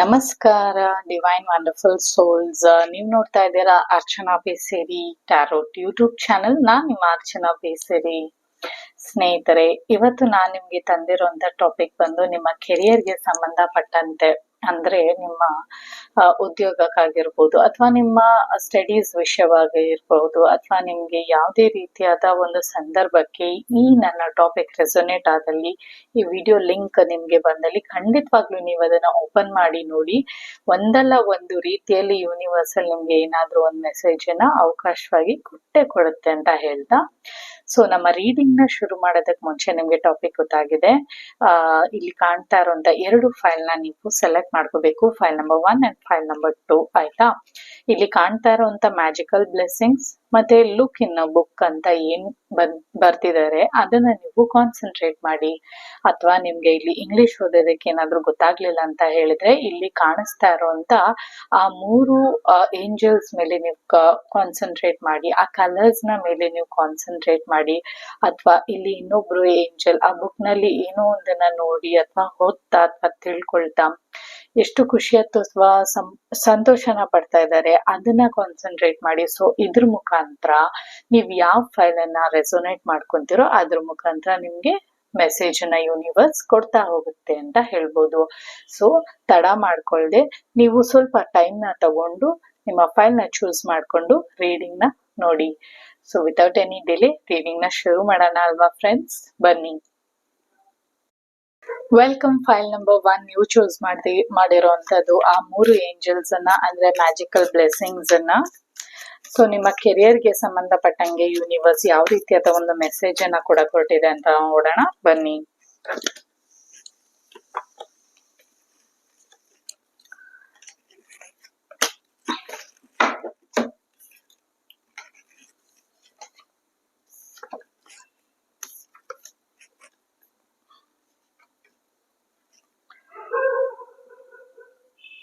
ನಮಸ್ಕಾರ divine wonderful souls ನೀವು ನೋಡ್ತಾ ಇದ್ದೀರಾ Archana Beseri tarot YouTube channel ನಾನ್ ನಿಮ್ಮ ಅರ್ಚನಾ ಬೇಸೇರಿ. ಸ್ನೇಹಿತರೆ, ಇವತ್ತು ನಾನ್ ನಿಮ್ಗೆ ತಂದಿರುವಂತ ಟಾಪಿಕ್ ಬಂದು ನಿಮ್ಮ ಕೆರಿಯರ್ಗೆ ಸಂಬಂಧಪಟ್ಟಂತೆ. ಅಂದ್ರೆ ನಿಮ್ಮ ಉದ್ಯೋಗಕ್ಕಾಗಿರ್ಬೋದು ಅಥವಾ ನಿಮ್ಮ ಸ್ಟಡೀಸ್ ವಿಷಯವಾಗಿ ಇರ್ಬೋದು ಅಥವಾ ನಿಮ್ಗೆ ಯಾವುದೇ ರೀತಿಯಾದ ಒಂದು ಸಂದರ್ಭಕ್ಕೆ ಈ ನನ್ನ ಟಾಪಿಕ್ ರೆಸೊನೇಟ್ ಆದಲ್ಲಿ ಈ ವಿಡಿಯೋ ಲಿಂಕ್ ನಿಮ್ಗೆ ಬಂದಲ್ಲಿ ಖಂಡಿತವಾಗ್ಲೂ ನೀವು ಅದನ್ನ ಓಪನ್ ಮಾಡಿ ನೋಡಿ. ಒಂದಲ್ಲ ಒಂದು ರೀತಿಯಲ್ಲಿ ಯೂನಿವರ್ಸಲ್ ನಿಮ್ಗೆ ಏನಾದ್ರೂ ಒಂದು ಮೆಸೇಜ್ ಅನ್ನ ಅವಕಾಶವಾಗಿ ಕೊಟ್ಟೆ ಕೊಡುತ್ತೆ ಅಂತ ಹೇಳ್ತಾ ಸೊ ನಮ್ಮ ರೀಡಿಂಗ್ನ ಶುರು ಮಾಡೋದಕ್ಕೆ ಮುಂಚೆ ನಿಮ್ಗೆ ಟಾಪಿಕ್ ಗೊತ್ತಾಗಿದೆ. ಇಲ್ಲಿ ಕಾಣ್ತಾ ಇರುವಂತ ಎರಡು ಫೈಲ್ನ ನೀವು ಸೆಲೆಕ್ಟ್ ಮಾಡ್ಕೋಬೇಕು. File number one and file number two ಆಯ್ತಾ? ಇಲ್ಲಿ ಕಾಣ್ತಾ ಇರುವಂತ ಮ್ಯಾಜಿಕಲ್ ಬ್ಲೆಸ್ಸಿಂಗ್ಸ್ ಮತ್ತೆ ಲುಕ್ ಇನ್ ಬುಕ್ ಅಂತ ಏನ್ ಬರ್ತಿದ್ದಾರೆ ಅದನ್ನ ನೀವು ಕಾನ್ಸಂಟ್ರೇಟ್ ಮಾಡಿ. ಅಥವಾ ನಿಮ್ಗೆ ಇಲ್ಲಿ ಇಂಗ್ಲಿಷ್ ಓದೋದಕ್ಕೆ ಏನಾದ್ರೂ ಗೊತ್ತಾಗ್ಲಿಲ್ಲ ಅಂತ ಹೇಳಿದ್ರೆ ಇಲ್ಲಿ ಕಾಣಿಸ್ತಾ ಇರುವಂತ ಆ ಮೂರು ಏಂಜಲ್ಸ್ ಮೇಲೆ ನೀವು ಕಾನ್ಸಂಟ್ರೇಟ್ ಮಾಡಿ, ಆ ಕಲರ್ಸ್ನ ಮೇಲೆ ನೀವು ಕಾನ್ಸಂಟ್ರೇಟ್ ಮಾಡಿ. ಅಥವಾ ಇಲ್ಲಿ ಇನ್ನೊಬ್ರು ಏಂಜಲ್ ಆ ಬುಕ್ನಲ್ಲಿ ಏನೋ ಒಂದನ್ನ ನೋಡಿ ಅಥವಾ ಓದ್ತಾ ಅಥವಾ ತಿಳ್ಕೊಳ್ತಾ. ಎಷ್ಟು ಖುಷಿ ಅಥವಾ ಸಂತೋಷನ ಪಡ್ತಾ ಇದ್ದಾರೆ. ಅದನ್ನ ಕಾನ್ಸಂಟ್ರೇಟ್ ಮಾಡಿ. ಸೊ ಇದ್ರ ಮುಖಾಂತರ ನೀವ್ ಯಾವ ಫೈಲ್ ಅನ್ನ ರೆಸೊನೇಟ್ ಮಾಡ್ಕೊಂತೀರೋ ಅದ್ರ ಮುಖಾಂತರ ನಿಮ್ಗೆ ಮೆಸೇಜ್ನ ಯೂನಿವರ್ಸ್ ಕೊಡ್ತಾ ಹೋಗುತ್ತೆ ಅಂತ ಹೇಳ್ಬೋದು. ಸೊ ತಡ ಮಾಡ್ಕೊಳ್ದೆ. ನೀವು ಸ್ವಲ್ಪ ಟೈಮ್ನ ತಗೊಂಡು ನಿಮ್ಮ ಫೈಲ್ನ ಚೂಸ್ ಮಾಡ್ಕೊಂಡು ರೀಡಿಂಗ್ನ ನೋಡಿ. ಸೊ ವಿತೌಟ್ ಎನಿ ಡಿಲೇ ರೀಡಿಂಗ್ನ ಶುರು ಮಾಡೋಣ ಅಲ್ವಾ ಫ್ರೆಂಡ್ಸ್ ಬನ್ನಿ. ವೆಲ್ಕಮ್ ಫೈಲ್ ನಂಬರ್ ಒನ್ ನೀವು ಚೂಸ್ ಮಾಡಿ ಮಾಡಿರೋವಂಥದ್ದು ಆ ಮೂರು ಏಂಜಲ್ಸ್ ಅನ್ನ, ಅಂದ್ರೆ ಮ್ಯಾಜಿಕಲ್ ಬ್ಲೆಸ್ಸಿಂಗ್ಸ್ ಅನ್ನ. ಸೊ ನಿಮ್ಮ ಕೆರಿಯರ್ಗೆ ಸಂಬಂಧಪಟ್ಟಂಗೆ ಯೂನಿವರ್ಸ್ ಯಾವ ರೀತಿಯಾದ ಒಂದು ಮೆಸೇಜ್ ಅನ್ನ ಕೂಡ ಕೊಟ್ಟಿದೆ ಅಂತ ನೋಡೋಣ. ಬನ್ನಿ.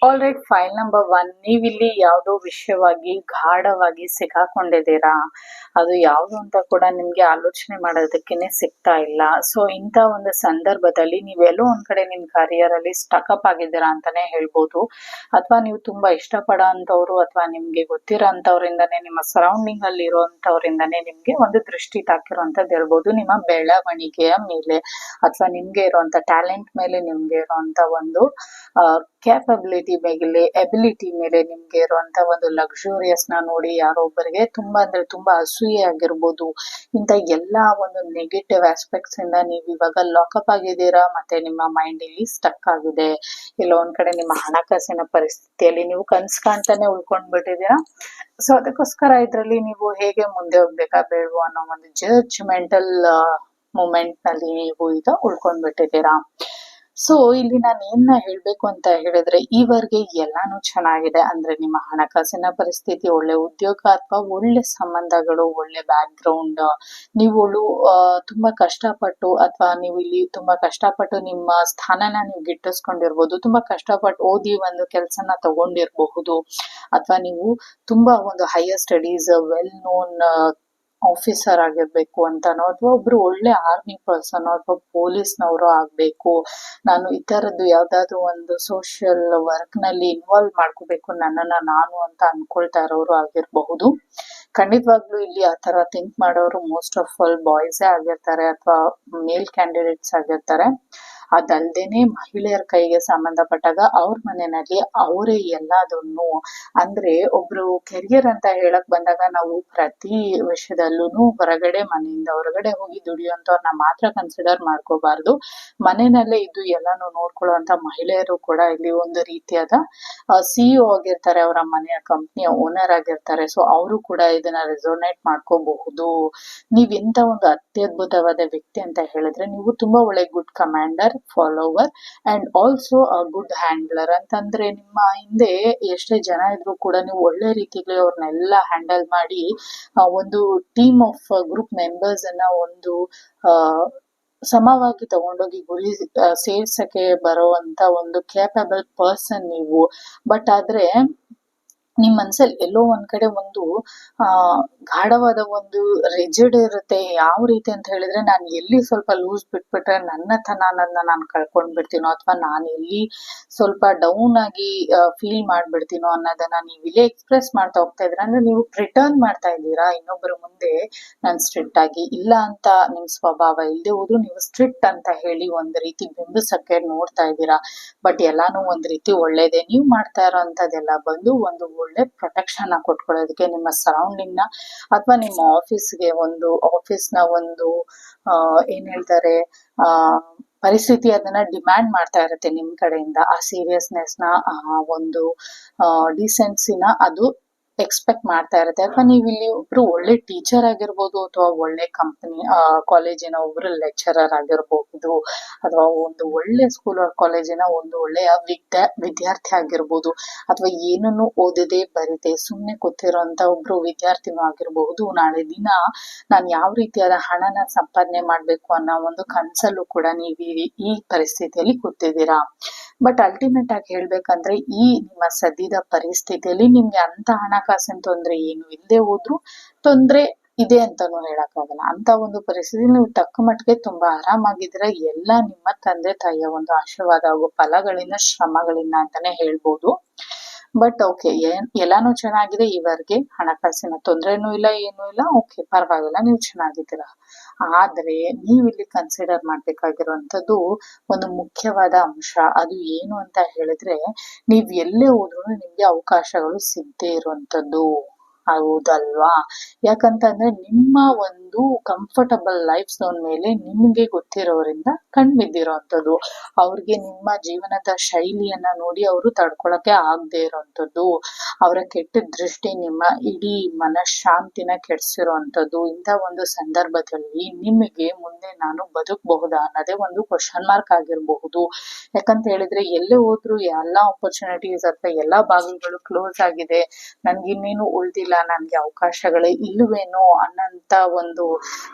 ಆಲ್ ಫೈಲ್ ನಂಬರ್ ಒನ್ ನೀವಿಲ್ಲಿ ಯಾವುದೋ ವಿಷಯವಾಗಿ ಗಾಢವಾಗಿ ಸಿಕ್ಕಾಕೊಂಡಿದ್ದೀರಾ? ಅದು ಯಾವುದು ಅಂತ ಕೂಡ ನಿಮ್ಗೆ ಆಲೋಚನೆ ಮಾಡೋದಕ್ಕೇನೆ ಸಿಗ್ತಾ ಇಲ್ಲ. ಸೊ ಇಂಥ ಒಂದು ಸಂದರ್ಭದಲ್ಲಿ ನೀವೆಲ್ಲೋ ಒಂದ್ ಕಡೆ ನಿಮ್ ಕರಿಯರ್ ಅಲ್ಲಿ ಸ್ಟಕಪ್ ಆಗಿದ್ದೀರಾ ಅಂತಾನೆ ಹೇಳ್ಬೋದು. ಅಥವಾ ನೀವು ತುಂಬಾ ಇಷ್ಟಪಡೋ ಅಂತವ್ರು ಅಥವಾ ನಿಮ್ಗೆ ಗೊತ್ತಿರೋ ಅಂತವ್ರಿಂದಾನೇ ನಿಮ್ಮ ಸರೌಂಡಿಂಗ್ ಅಲ್ಲಿ ಇರುವಂತವ್ರಿಂದಾನೇ ನಿಮ್ಗೆ ಒಂದು ದೃಷ್ಟಿ ತಾಕಿರುವಂತದ್ದು ಇರ್ಬೋದು. ನಿಮ್ಮ ಬೆಳವಣಿಗೆಯ ಮೇಲೆ ಅಥವಾ ನಿಮ್ಗೆ ಇರುವಂತ ಟ್ಯಾಲೆಂಟ್ ಮೇಲೆ ನಿಮ್ಗೆ ಇರುವಂತ ಒಂದು ಕ್ಯಾಪಬಿಲಿಟಿ ಮೇಲೆ ಎಬಿಲಿಟಿ ಮೇಲೆ ನಿಮ್ಗೆ ಇರುವಂತ ಒಂದು ಲಕ್ಸುರಿಯಸ್ನ ನೋಡಿ ಯಾರೋ ಒಬ್ಬರಿಗೆ ತುಂಬಾ ಅಂದ್ರೆ ತುಂಬಾ ಅಸೂಯೆ ಆಗಿರ್ಬೋದು ಇಂತ ಎಲ್ಲಾ ಒಂದು ನೆಗೆಟಿವ್ ಆಸ್ಪೆಕ್ಟ್ಸ್ ಇಂದ ನೀವು ಇವಾಗ ಲಾಕಪ್ ಆಗಿದ್ದೀರಾ, ಮತ್ತೆ ನಿಮ್ಮ ಮೈಂಡ್ ಇಲ್ಲಿ ಸ್ಟಕ್ ಆಗಿದೆ. ಇಲ್ಲ ಒಂದ್ ಕಡೆ ನಿಮ್ಮ ಹಣಕಾಸಿನ ಪರಿಸ್ಥಿತಿಯಲ್ಲಿ ನೀವು ಕನ್ಸ್ ಕಾಣ್ತಾನೆ ಉಳ್ಕೊಂಡ್ ಬಿಟ್ಟಿದ್ದೀರಾ ಸೊ ಅದಕ್ಕೋಸ್ಕರ ಇದ್ರಲ್ಲಿ ನೀವು ಹೇಗೆ ಮುಂದೆ ಹೋಗ್ಬೇಕಾ ಬೇಡವೋ ಅನ್ನೋ ಒಂದು ಜಡ್ಜ್ಮೆಂಟಲ್ ಮೂಮೆಂಟ್ನಲ್ಲಿ ನೀವು ಈಗ ಉಳ್ಕೊಂಡ್ ಬಿಟ್ಟಿದ್ದೀರಾ ಸೊ ಇಲ್ಲಿ ನಾನು ಏನ ಹೇಳ್ಬೇಕು ಅಂತ ಹೇಳಿದ್ರೆ, ಈವರೆಗೆ ಎಲ್ಲಾನು ಚೆನ್ನಾಗಿದೆ. ಅಂದ್ರೆ ನಿಮ್ಮ ಹಣಕಾಸಿನ ಪರಿಸ್ಥಿತಿ ಒಳ್ಳೆ ಉದ್ಯೋಗ ಅಥವಾ ಒಳ್ಳೆ ಸಂಬಂಧಗಳು, ಒಳ್ಳೆ ಬ್ಯಾಕ್ ಗ್ರೌಂಡ್ ನೀವು ತುಂಬಾ ಕಷ್ಟಪಟ್ಟು ಅಥವಾ ನೀವು ಇಲ್ಲಿ ತುಂಬಾ ಕಷ್ಟಪಟ್ಟು ನಿಮ್ಮ ಸ್ಥಾನನ ನೀವು ಗಿಟ್ಟಿಸ್ಕೊಂಡಿರ್ಬೋದು. ತುಂಬಾ ಕಷ್ಟಪಟ್ಟು ಓದಿ ಒಂದು ಕೆಲಸನ ತಗೊಂಡಿರಬಹುದು. ಅಥವಾ ನೀವು ತುಂಬಾ ಒಂದು higher studies well known officer ಆಗಿರ್ಬೇಕು ಅಂತನೋ ಅಥವಾ ಒಬ್ರು ಒಳ್ಳೆ ಆರ್ಮಿ ಪರ್ಸನ್ ಅಥವಾ ಪೊಲೀಸ್ನವರು ಆಗ್ಬೇಕು, ನಾನು ಈ ತರದ್ದು ಯಾವ್ದಾದ್ರು ಒಂದು ಸೋಷಿಯಲ್ ವರ್ಕ್ನಲ್ಲಿ ಇನ್ವಾಲ್ವ್ ಮಾಡ್ಕೋಬೇಕು, ನನ್ನನ್ನ ನಾನು ಅಂತ ಅನ್ಕೊಳ್ತಾ ಇರೋರು ಆಗಿರಬಹುದು. ಖಂಡಿತವಾಗ್ಲೂ ಇಲ್ಲಿ ಆ ತರ ಥಿಂಕ್ ಮಾಡೋರು ಮೋಸ್ಟ್ ಆಫ್ ಆಲ್ ಬಾಯ್ಸೇ ಆಗಿರ್ತಾರೆ ಅಥವಾ ಮೇಲ್ ಕ್ಯಾಂಡಿಡೇಟ್ಸ್ ಆಗಿರ್ತಾರೆ. ಅದಲ್ದೇನೆ ಮಹಿಳೆಯರ ಕೈಗೆ ಸಂಬಂಧಪಟ್ಟಾಗ ಅವ್ರ ಮನೆಯಲ್ಲಿ ಅವರೇ ಎಲ್ಲದನ್ನು. ಅಂದ್ರೆ ಒಬ್ರು ಕೆರಿಯರ್ ಅಂತ ಹೇಳಕ್ ಬಂದಾಗ ನಾವು ಪ್ರತಿ ವಿಷಯದಲ್ಲೂ ಹೊರಗಡೆ ಮನೆಯಿಂದ ಹೊರಗಡೆ ಹೋಗಿ ದುಡಿಯುವಂತವ್ರನ್ನ ಮಾತ್ರ ಕನ್ಸಿಡರ್ ಮಾಡ್ಕೋಬಾರ್ದು. ಮನೆಯಲ್ಲೇ ಇದ್ದು ಎಲ್ಲಾನು ನೋಡ್ಕೊಳ್ಳುವಂತ ಮಹಿಳೆಯರು ಕೂಡ ಇಲ್ಲಿ ಒಂದು ರೀತಿಯಾದ ಸಿಇಒ ಆಗಿರ್ತಾರೆ, ಅವರ ಮನೆಯ ಕಂಪ್ನಿಯ ಓನರ್ ಆಗಿರ್ತಾರೆ. ಸೊ ಅವರು ಕೂಡ ಇದನ್ನ ರೆಸೋನೇಟ್ ಮಾಡ್ಕೋಬಹುದು. ನೀವ್ ಇಂತ ಒಂದು ಅತ್ಯದ್ಭುತವಾದ ವ್ಯಕ್ತಿ ಅಂತ ಹೇಳಿದ್ರೆ, ನೀವು ತುಂಬಾ ಒಳ್ಳೆ good commander follower and also a good handler ಅಂತಂದ್ರೆ ನಿಮ್ಮ ಹಿಂದೆ ಎಷ್ಟೇ ಜನ ಇದ್ರು ಕೂಡ ನೀವು ಒಳ್ಳೆ ರೀತಿಯಲ್ಲಿ ಅವ್ರನ್ನೆಲ್ಲ ಹ್ಯಾಂಡಲ್ ಮಾಡಿ ಒಂದು ಟೀಮ್ ಆಫ್ ಗ್ರೂಪ್ ಮೆಂಬರ್ಸ್ ಅನ್ನ ಒಂದು ಸಮವಾಗಿ ತಗೊಂಡೋಗಿ ಗುರಿ ಸೇರ್ಸಕ್ಕೆ ಸೇರ್ಸಕ್ಕೆ ಬರುವಂತ ಒಂದು ಕ್ಯಾಪಬಲ್ ಪರ್ಸನ್ ನೀವು. ಬಟ್ ಆದ್ರೆ ನಿಮ್ ಮನ್ಸಲ್ಲಿ ಎಲ್ಲೋ ಒಂದ್ ಕಡೆ ಒಂದು, ಆ, ಗಾಢವಾದ ಒಂದು ರಿಜಿಡ್ ಇರುತ್ತೆ, ಯಾವ ರೀತಿ ಅಂತ ಹೇಳಿದ್ರೆ ನಾನು ಎಲ್ಲಿ ಸ್ವಲ್ಪ ಲೂಸ್ ಬಿಟ್ಬಿಟ್ರೆ ನನ್ನತನ ಅನ್ನೋದನ್ನ ನಾನು ಕಳ್ಕೊಂಡ್ ಬಿಡ್ತೀನೋ ಅಥವಾ ನಾನು ಎಲ್ಲಿ ಸ್ವಲ್ಪ ಡೌನ್ ಆಗಿ ಫೀಲ್ ಮಾಡ್ಬಿಡ್ತೀನೋ ಅನ್ನೋದನ್ನ ನೀವು ಇಲ್ಲೇ ಎಕ್ಸ್ಪ್ರೆಸ್ ಮಾಡ್ತಾ ಹೋಗ್ತಾ ಇದ್ರ, ಅಂದ್ರೆ ನೀವು ರಿಟರ್ನ್ ಮಾಡ್ತಾ ಇದ್ದೀರಾ, ಇನ್ನೊಬ್ಬರ ಮುಂದೆ ನಾನ್ ಸ್ಟ್ರಿಕ್ಟ್ ಆಗಿ ಇಲ್ಲ ಅಂತ ನಿಮ್ ಸ್ವಭಾವ ಇಲ್ಲದೆ ಹೋದ್ರು ನೀವು ಸ್ಟ್ರಿಕ್ಟ್ ಅಂತ ಹೇಳಿ ಒಂದ್ ರೀತಿ ಬಿಂಬಿಸಕ್ಕೆ ನೋಡ್ತಾ ಇದ್ದೀರಾ. ಬಟ್ ಎಲ್ಲಾನು ಒಂದ್ ರೀತಿ ಒಳ್ಳೇದೇ, ನೀವು ಮಾಡ್ತಾ ಇರೋ ಅಂತದೆಲ್ಲ ಬಂದು ಒಂದು ಪ್ರೊಟೆಕ್ಷನ್ ಕೊಟ್ಕೊಳ್ಳೋದಕ್ಕೆ ನಿಮ್ಮ ಸರೌಂಡಿಂಗ್ನ ಅಥವಾ ನಿಮ್ಮ ಆಫೀಸ್ಗೆ ಒಂದು ಆಫೀಸ್ನ ಒಂದು ಏನ್ ಹೇಳ್ತಾರೆ, ಆ, ಪರಿಸ್ಥಿತಿ ಅದನ್ನ ಡಿಮ್ಯಾಂಡ್ ಮಾಡ್ತಾ ಇರುತ್ತೆ ನಿಮ್ ಕಡೆಯಿಂದ. ಆ ಸೀರಿಯಸ್ನೆಸ್ನ ಒಂದು ಡಿಸೆನ್ಸಿನ ಅದು ಎಕ್ಸ್ಪೆಕ್ಟ್ ಮಾಡ್ತಾ ಇರುತ್ತೆ. ಅಥವಾ ನೀವು ಇಲ್ಲಿ ಒಬ್ರು ಒಳ್ಳೆ ಟೀಚರ್ ಆಗಿರ್ಬೋದು, ಅಥವಾ ಒಳ್ಳೆ ಕಂಪನಿ ಕಾಲೇಜಿನ ಒಬ್ರು ಲೆಕ್ಚರರ್ ಆಗಿರ್ಬಹುದು ಅಥವಾ ಒಂದು ಒಳ್ಳೆ ಸ್ಕೂಲ್ ಕಾಲೇಜಿನ ಒಂದು ಒಳ್ಳೆಯ ವಿದ್ಯಾ, ವಿದ್ಯಾರ್ಥಿ ಆಗಿರ್ಬೋದು, ಅಥವಾ ಏನನ್ನು ಓದದೆ ಬರೀದೆ ಸುಮ್ಮನೆ ಕೂತಿರೋಂತ ಒಬ್ರು ವಿದ್ಯಾರ್ಥಿನೂ ಆಗಿರಬಹುದು ನಾಳೆ ದಿನ ನಾನು ಯಾವ ರೀತಿಯಾದ ಹಣನ ಸಂಪಾದನೆ ಮಾಡಬೇಕು ಅನ್ನೋ ಒಂದು ಕನ್ಸಲ್ಲೂ ಕೂಡ ನೀವು ಈ- ಪರಿಸ್ಥಿತಿಯಲ್ಲಿ ಕೂತಿದ್ದೀರಾ? ಬಟ್ ಅಲ್ಟಿಮೇಟ್ ಆಗಿ ಹೇಳ್ಬೇಕಂದ್ರೆ ಈ ನಿಮ್ಮ ಸದ್ಯದ ಪರಿಸ್ಥಿತಿಯಲ್ಲಿ ನಿಮ್ಗೆ ಅಂತ ಹಣಕಾಸಿನ ತೊಂದ್ರೆ ಏನು ಇಲ್ಲದೆ ಹೋದ್ರು ತೊಂದ್ರೆ ಇದೆ ಅಂತಾನು ಹೇಳಕ್ಕಾಗಲ್ಲ. ಅಂತ ಒಂದು ಪರಿಸ್ಥಿತಿ ನೀವು ತಕ್ಕ ಮಟ್ಟಿಗೆ ತುಂಬಾ ಆರಾಮಾಗಿದ್ರೆ ಎಲ್ಲ ನಿಮ್ಮ ತಂದೆ ತಾಯಿಯ ಒಂದು ಆಶೀರ್ವಾದ ಹಾಗೂ ಫಲಗಳಿಂದ ಶ್ರಮಗಳಿಂದ ಅಂತಾನೆ ಹೇಳ್ಬೋದು. ಬಟ್ ಓಕೆ ಎಲ್ಲಾನು ಚೆನ್ನಾಗಿದೆ ಇವರಿಗೆ ಹಣಕಾಸಿನ ತೊಂದರೆನೂ ಇಲ್ಲ, ಏನೂ ಇಲ್ಲ ಓಕೆ ಪರವಾಗಿಲ್ಲ, ನೀವು ಚೆನ್ನಾಗಿದ್ದೀರಾ? ಆದ್ರೆ ನೀವು ಇಲ್ಲಿ ಕನ್ಸಿಡರ್ ಮಾಡ್ಬೇಕಾಗಿರುವಂತದ್ದು ಒಂದು ಮುಖ್ಯವಾದ ಅಂಶ. ಅದು ಏನು ಅಂತ ಹೇಳಿದ್ರೆ, ನೀವ್ ಎಲ್ಲೇ ಹೋದ್ರು ನಿಮ್ಗೆ ಅವಕಾಶಗಳು ಸಿಗದೆ ಇರುವಂತದ್ದು ಹೌದಲ್ವಾ? ಯಾಕಂತಂದ್ರೆ ನಿಮ್ಮ ಒಂದು ಕಂಫರ್ಟಬಲ್ ಲೈಫ್ ಝೋನ್ ಮೇಲೆ ನಿಮ್ಗೆ ಗೊತ್ತಿರೋರಿಂದ ಕಣ್ ಬಿದ್ದಿರೋಂಥದ್ದು. ಅವ್ರಿಗೆ ನಿಮ್ಮ ಜೀವನದ ಶೈಲಿಯನ್ನ ನೋಡಿ ಅವರು ತಡ್ಕೊಳಕ್ಕೆ ಆಗದೇ ಇರೋಂಥದ್ದು. ಅವರ ಕೆಟ್ಟ ದೃಷ್ಟಿ ನಿಮ್ಮ ಇಡೀ ಮನಃಶಾಂತಿನ ಕೆಡ್ಸಿರೋಂಥದ್ದು. ಇಂಥ ಒಂದು ಸಂದರ್ಭದಲ್ಲಿ ನಿಮಗೆ ಮುಂದೆ ನಾನು ಬದುಕಬಹುದಾ ಅನ್ನೋದೇ ಒಂದು ಕ್ವಶನ್ ಮಾರ್ಕ್ ಆಗಿರಬಹುದು. ಯಾಕಂತ ಹೇಳಿದ್ರೆ ಎಲ್ಲೇ ಹೋದ್ರು ಎಲ್ಲಾ ಆಪರ್ಚುನಿಟೀಸ್ ಅಥವಾ ಎಲ್ಲಾ ಬಾಗಿಲುಗಳು ಕ್ಲೋಸ್ ಆಗಿದೆ. ನನ್ಗೆ ಇನ್ನೇನು ಉಳ್ದಿಲ್ಲ. ನನ್ಗೆ ಅವಕಾಶಗಳೇ ಇಲ್ಲವೇನೋ ಅನ್ನಂತ ಒಂದು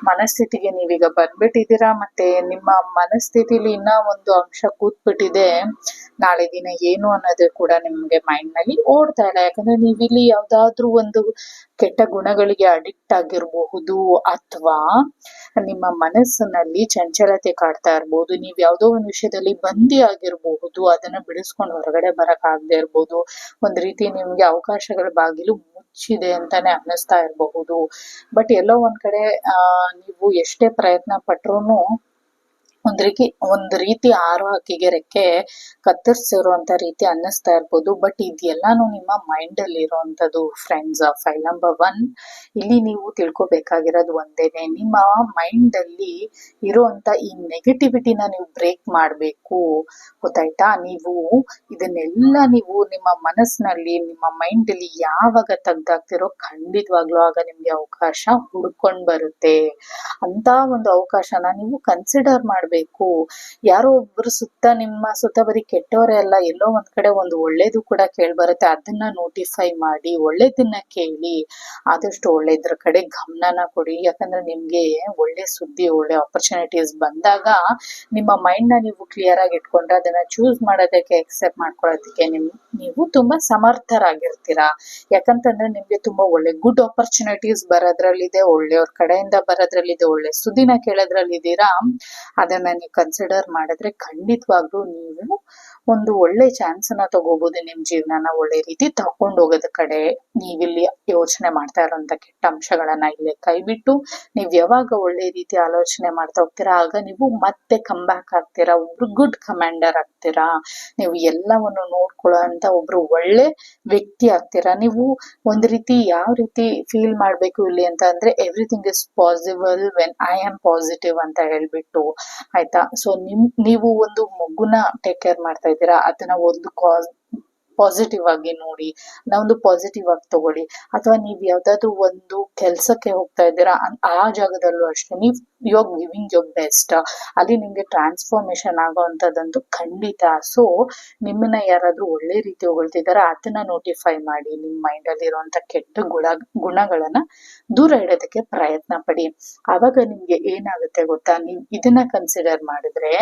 ಮನಸ್ಥಿತಿಗೆ ನೀವೀಗ ಬಂದ್ಬಿಟ್ಟಿದ್ದೀರಾ? ಮತ್ತೆ ನಿಮ್ಮ ಮನಸ್ಥಿತಿಲಿ ಇನ್ನ ಒಂದು ಅಂಶ ಕೂತ್ಬಿಟ್ಟಿದೆ. ನಾಳೆ ದಿನ ಏನು ಅನ್ನೋದು ಕೂಡ ನಿಮ್ಗೆ ಮೈಂಡ್ನಲ್ಲಿ ಓಡ್ತಾ ಇಲ್ಲ. ಯಾಕಂದ್ರೆ ನೀವಿಲ್ಲಿ ಯಾವ್ದಾದ್ರು ಒಂದು ಕೆಟ್ಟ ಗುಣಗಳಿಗೆ ಅಡಿಕ್ಟ್ ಆಗಿರಬಹುದು ಅಥವಾ ನಿಮ್ಮ ಮನಸ್ಸಿನಲ್ಲಿ ಚಂಚಲತೆ ಕಾಡ್ತಾ ಇರ್ಬೋದು. ನೀವು ಯಾವುದೋ ಒಂದು ವಿಷಯದಲ್ಲಿ ಬಂದಿ ಆಗಿರಬಹುದು, ಅದನ್ನ ಬಿಡಿಸ್ಕೊಂಡು ಹೊರಗಡೆ ಬರಕ್ ಆಗದೆ ಇರ್ಬೋದು. ಒಂದ್ ರೀತಿ ನಿಮ್ಗೆ ಅವಕಾಶಗಳ ಬಾಗಿಲು ಮುಚ್ಚಿದೆ ಅಂತಾನೆ ಅನ್ನಿಸ್ತಾ ಇರಬಹುದು. ಬಟ್ ಎಲ್ಲೋ ಒಂದ್ ಕಡೆ ನೀವು ಎಷ್ಟೇ ಪ್ರಯತ್ನ ಪಟ್ರುನು ಒಂದ್ ರೀತಿ ಒಂದ್ ರೀತಿ ಆರು ಹಕ್ಕಿಗೆ ರೆಕ್ಕೆ ಕತ್ತರಿಸಿರುವಂತ ರೀತಿ ಅನ್ನಿಸ್ತಾ ಇರ್ಬೋದು. ಬಟ್ ಇದೆಲ್ಲಾನು ನಿಮ್ಮ ಮೈಂಡ್ ಅಲ್ಲಿ ಇರುವಂತದ್ದು ಫ್ರೆಂಡ್ಸ್ ಫೈಲ್ ನಂಬರ್ ಒನ್ ಇಲ್ಲಿ ನೀವು ತಿಳ್ಕೊಬೇಕಾಗಿರೋದು ಒಂದೇನೆ. ನಿಮ್ಮ ಮೈಂಡ್ ಅಲ್ಲಿ ಇರುವಂತ ಈ ನೆಗೆಟಿವಿಟಿನ ನೀವು ಬ್ರೇಕ್ ಮಾಡ್ಬೇಕು. ಗೊತ್ತಾಯ್ತಾ? ನೀವು ಇದನ್ನೆಲ್ಲ ನೀವು ನಿಮ್ಮ ಮನಸ್ಸಿನಲ್ಲಿ, ನಿಮ್ಮ ಮೈಂಡ್ ಅಲ್ಲಿ ಯಾವಾಗ ತೆಗ್ದಾಗ್ತಿರೋ ಖಂಡಿತವಾಗ್ಲೂ ಆಗ ನಿಮ್ಗೆ ಅವಕಾಶ ಹುಡ್ಕೊಂಡ್ ಬರುತ್ತೆ. ಅಂತ ಒಂದು ಅವಕಾಶನ ನೀವು ಕನ್ಸಿಡರ್ ಮಾಡ್ಬೇಕು. ಯಾರೋ ಒಬ್ರು ಸುತ್ತ ನಿಮ್ಮ ಸುತ್ತ ಬರೀ ಕೆಟ್ಟವರೇ ಅಲ್ಲ, ಎಲ್ಲೋ ಒಂದ್ ಕಡೆ ಒಂದು ಒಳ್ಳೇದು ಕೂಡ ಕೇಳ್ಬರುತ್ತೆ. ಅದನ್ನ ನೋಟಿಫೈ ಮಾಡಿ, ಒಳ್ಳೇದನ್ನ ಕೇಳಿ, ಆದಷ್ಟು ಒಳ್ಳೇದ್ರ ಕಡೆ ಗಮನನ ಕೊಡಿ. ಯಾಕಂದ್ರೆ ನಿಮ್ಗೆ ಒಳ್ಳೆ ಸುದ್ದಿ, ಒಳ್ಳೆ ಆಪರ್ಚುನಿಟೀಸ್ ಬಂದಾಗ ನಿಮ್ಮ ಮೈಂಡ್ನ ನೀವು ಕ್ಲಿಯರ್ ಆಗಿ ಇಟ್ಕೊಂಡ್ರೆ ಅದನ್ನ ಚೂಸ್ ಮಾಡೋದಕ್ಕೆ ಎಕ್ಸೆಪ್ಟ್ ಮಾಡ್ಕೊಳ್ಳೋದಕ್ಕೆ ನಿಮ್, ನೀವು ತುಂಬಾ ಸಮರ್ಥರಾಗಿರ್ತೀರಾ. ಯಾಕಂತಂದ್ರೆ ನಿಮ್ಗೆ ತುಂಬಾ ಒಳ್ಳೆ ಗುಡ್ ಆಪರ್ಚುನಿಟೀಸ್ ಬರೋದ್ರಲ್ಲಿದೆ, ಒಳ್ಳೆಯವ್ರ ಕಡೆಯಿಂದ ಬರೋದ್ರಲ್ಲಿದೆ, ಒಳ್ಳೆ ಸುದ್ದಿನ ಕೇಳೋದ್ರಲ್ಲಿದ್ದೀರಾ, ಅದನ್ನ ನೀವು ಕನ್ಸಿಡರ್ ಮಾಡಿದ್ರೆ ಖಂಡಿತವಾಗ್ಲೂ ನೀವು ಒಂದು ಒಳ್ಳೆ ಚಾನ್ಸ್ನ ತಗೋಬಹುದು ನಿಮ್ ಜೀವನನ ಒಳ್ಳೆ ರೀತಿ ತಕೊಂಡ್ ಹೋಗೋದ ಕಡೆ. ನೀವಿಲ್ಲಿ ಯೋಚನೆ ಮಾಡ್ತಾ ಇರೋಂತ ಕೆಟ್ಟ ಅಂಶಗಳನ್ನ ಇಲ್ಲಿ ಕೈ ಬಿಟ್ಟು ನೀವ್ ಯಾವಾಗ ಒಳ್ಳೆ ರೀತಿ ಆಲೋಚನೆ ಮಾಡ್ತಾ ಹೋಗ್ತೀರಾ, ಆಗ ನೀವು ಮತ್ತೆ ಕಮ್ ಬ್ಯಾಕ್ ಆಗ್ತೀರಾ, ಒಬ್ರು ಗುಡ್ ಕಮಾಂಡರ್ ಆಗ್ತೀರಾ. ನೀವು ಎಲ್ಲವನ್ನು ನೋಡ್ಕೊಳ್ಳೋ ಅಂತ ಒಬ್ರು ಒಳ್ಳೆ ವ್ಯಕ್ತಿ ಆಗ್ತೀರಾ. ನೀವು ಒಂದ್ ರೀತಿ ಯಾವ ರೀತಿ ಫೀಲ್ ಮಾಡ್ಬೇಕು ಇಲ್ಲಿ ಅಂತ ಅಂದ್ರೆ everything is possible when I am positive ಅಂತ ಹೇಳ್ಬಿಟ್ಟು, ಆಯ್ತಾ? ಸೊ ನಿಮ್, ನೀವು ಒಂದು ಮಗುನ ಟೇಕ್ ಕೇರ್ ಮಾಡ್ತಾ ಇದ್ದೀರಾ ಅದನ್ನ ಒಂದು ಪಾಸಿಟಿವ್ ಆಗಿ ನೋಡಿ, ನಾವೊಂದು ಪಾಸಿಟಿವ್ ಆಗಿ ತಗೊಳ್ಳಿ. ಅಥವಾ ನೀವ್ ಯಾವ್ದಾದ್ರು ಒಂದು ಕೆಲ್ಸಕ್ಕೆ ಹೋಗ್ತಾ ಇದ್ದೀರಾ ಆ ಜಾಗದಲ್ಲೂ ಅಷ್ಟೇ. ನೀವ್ you are giving your best ಅಲ್ಲಿ ನಿಮ್ಗೆ ಟ್ರಾನ್ಸ್ಫಾರ್ಮೇಶನ್ ಆಗೋವಂಥದ್ದಂತೂ ಖಂಡಿತ. ಸೊ ನಿಮ್ಮನ್ನ ಯಾರಾದ್ರೂ ಒಳ್ಳೆ ರೀತಿ ಹೊಗಳ್ತಿದ್ದಾರೆ ಅದನ್ನ ನೋಟಿಫೈ ಮಾಡಿ. ನಿಮ್ ಮೈಂಡ್ ಅಲ್ಲಿ ಇರುವಂತ ಕೆಟ್ಟ ಗುಣ, ಗುಣಗಳನ್ನ ದೂರ ಇಡೋದಕ್ಕೆ ಪ್ರಯತ್ನ ಪಡಿ. ಆವಾಗ ನಿಮ್ಗೆ ಏನಾಗುತ್ತೆ ಗೊತ್ತಾ? ನೀವ್ ಇದನ್ನ ಕನ್ಸಿಡರ್ ಮಾಡಿದ್ರೆ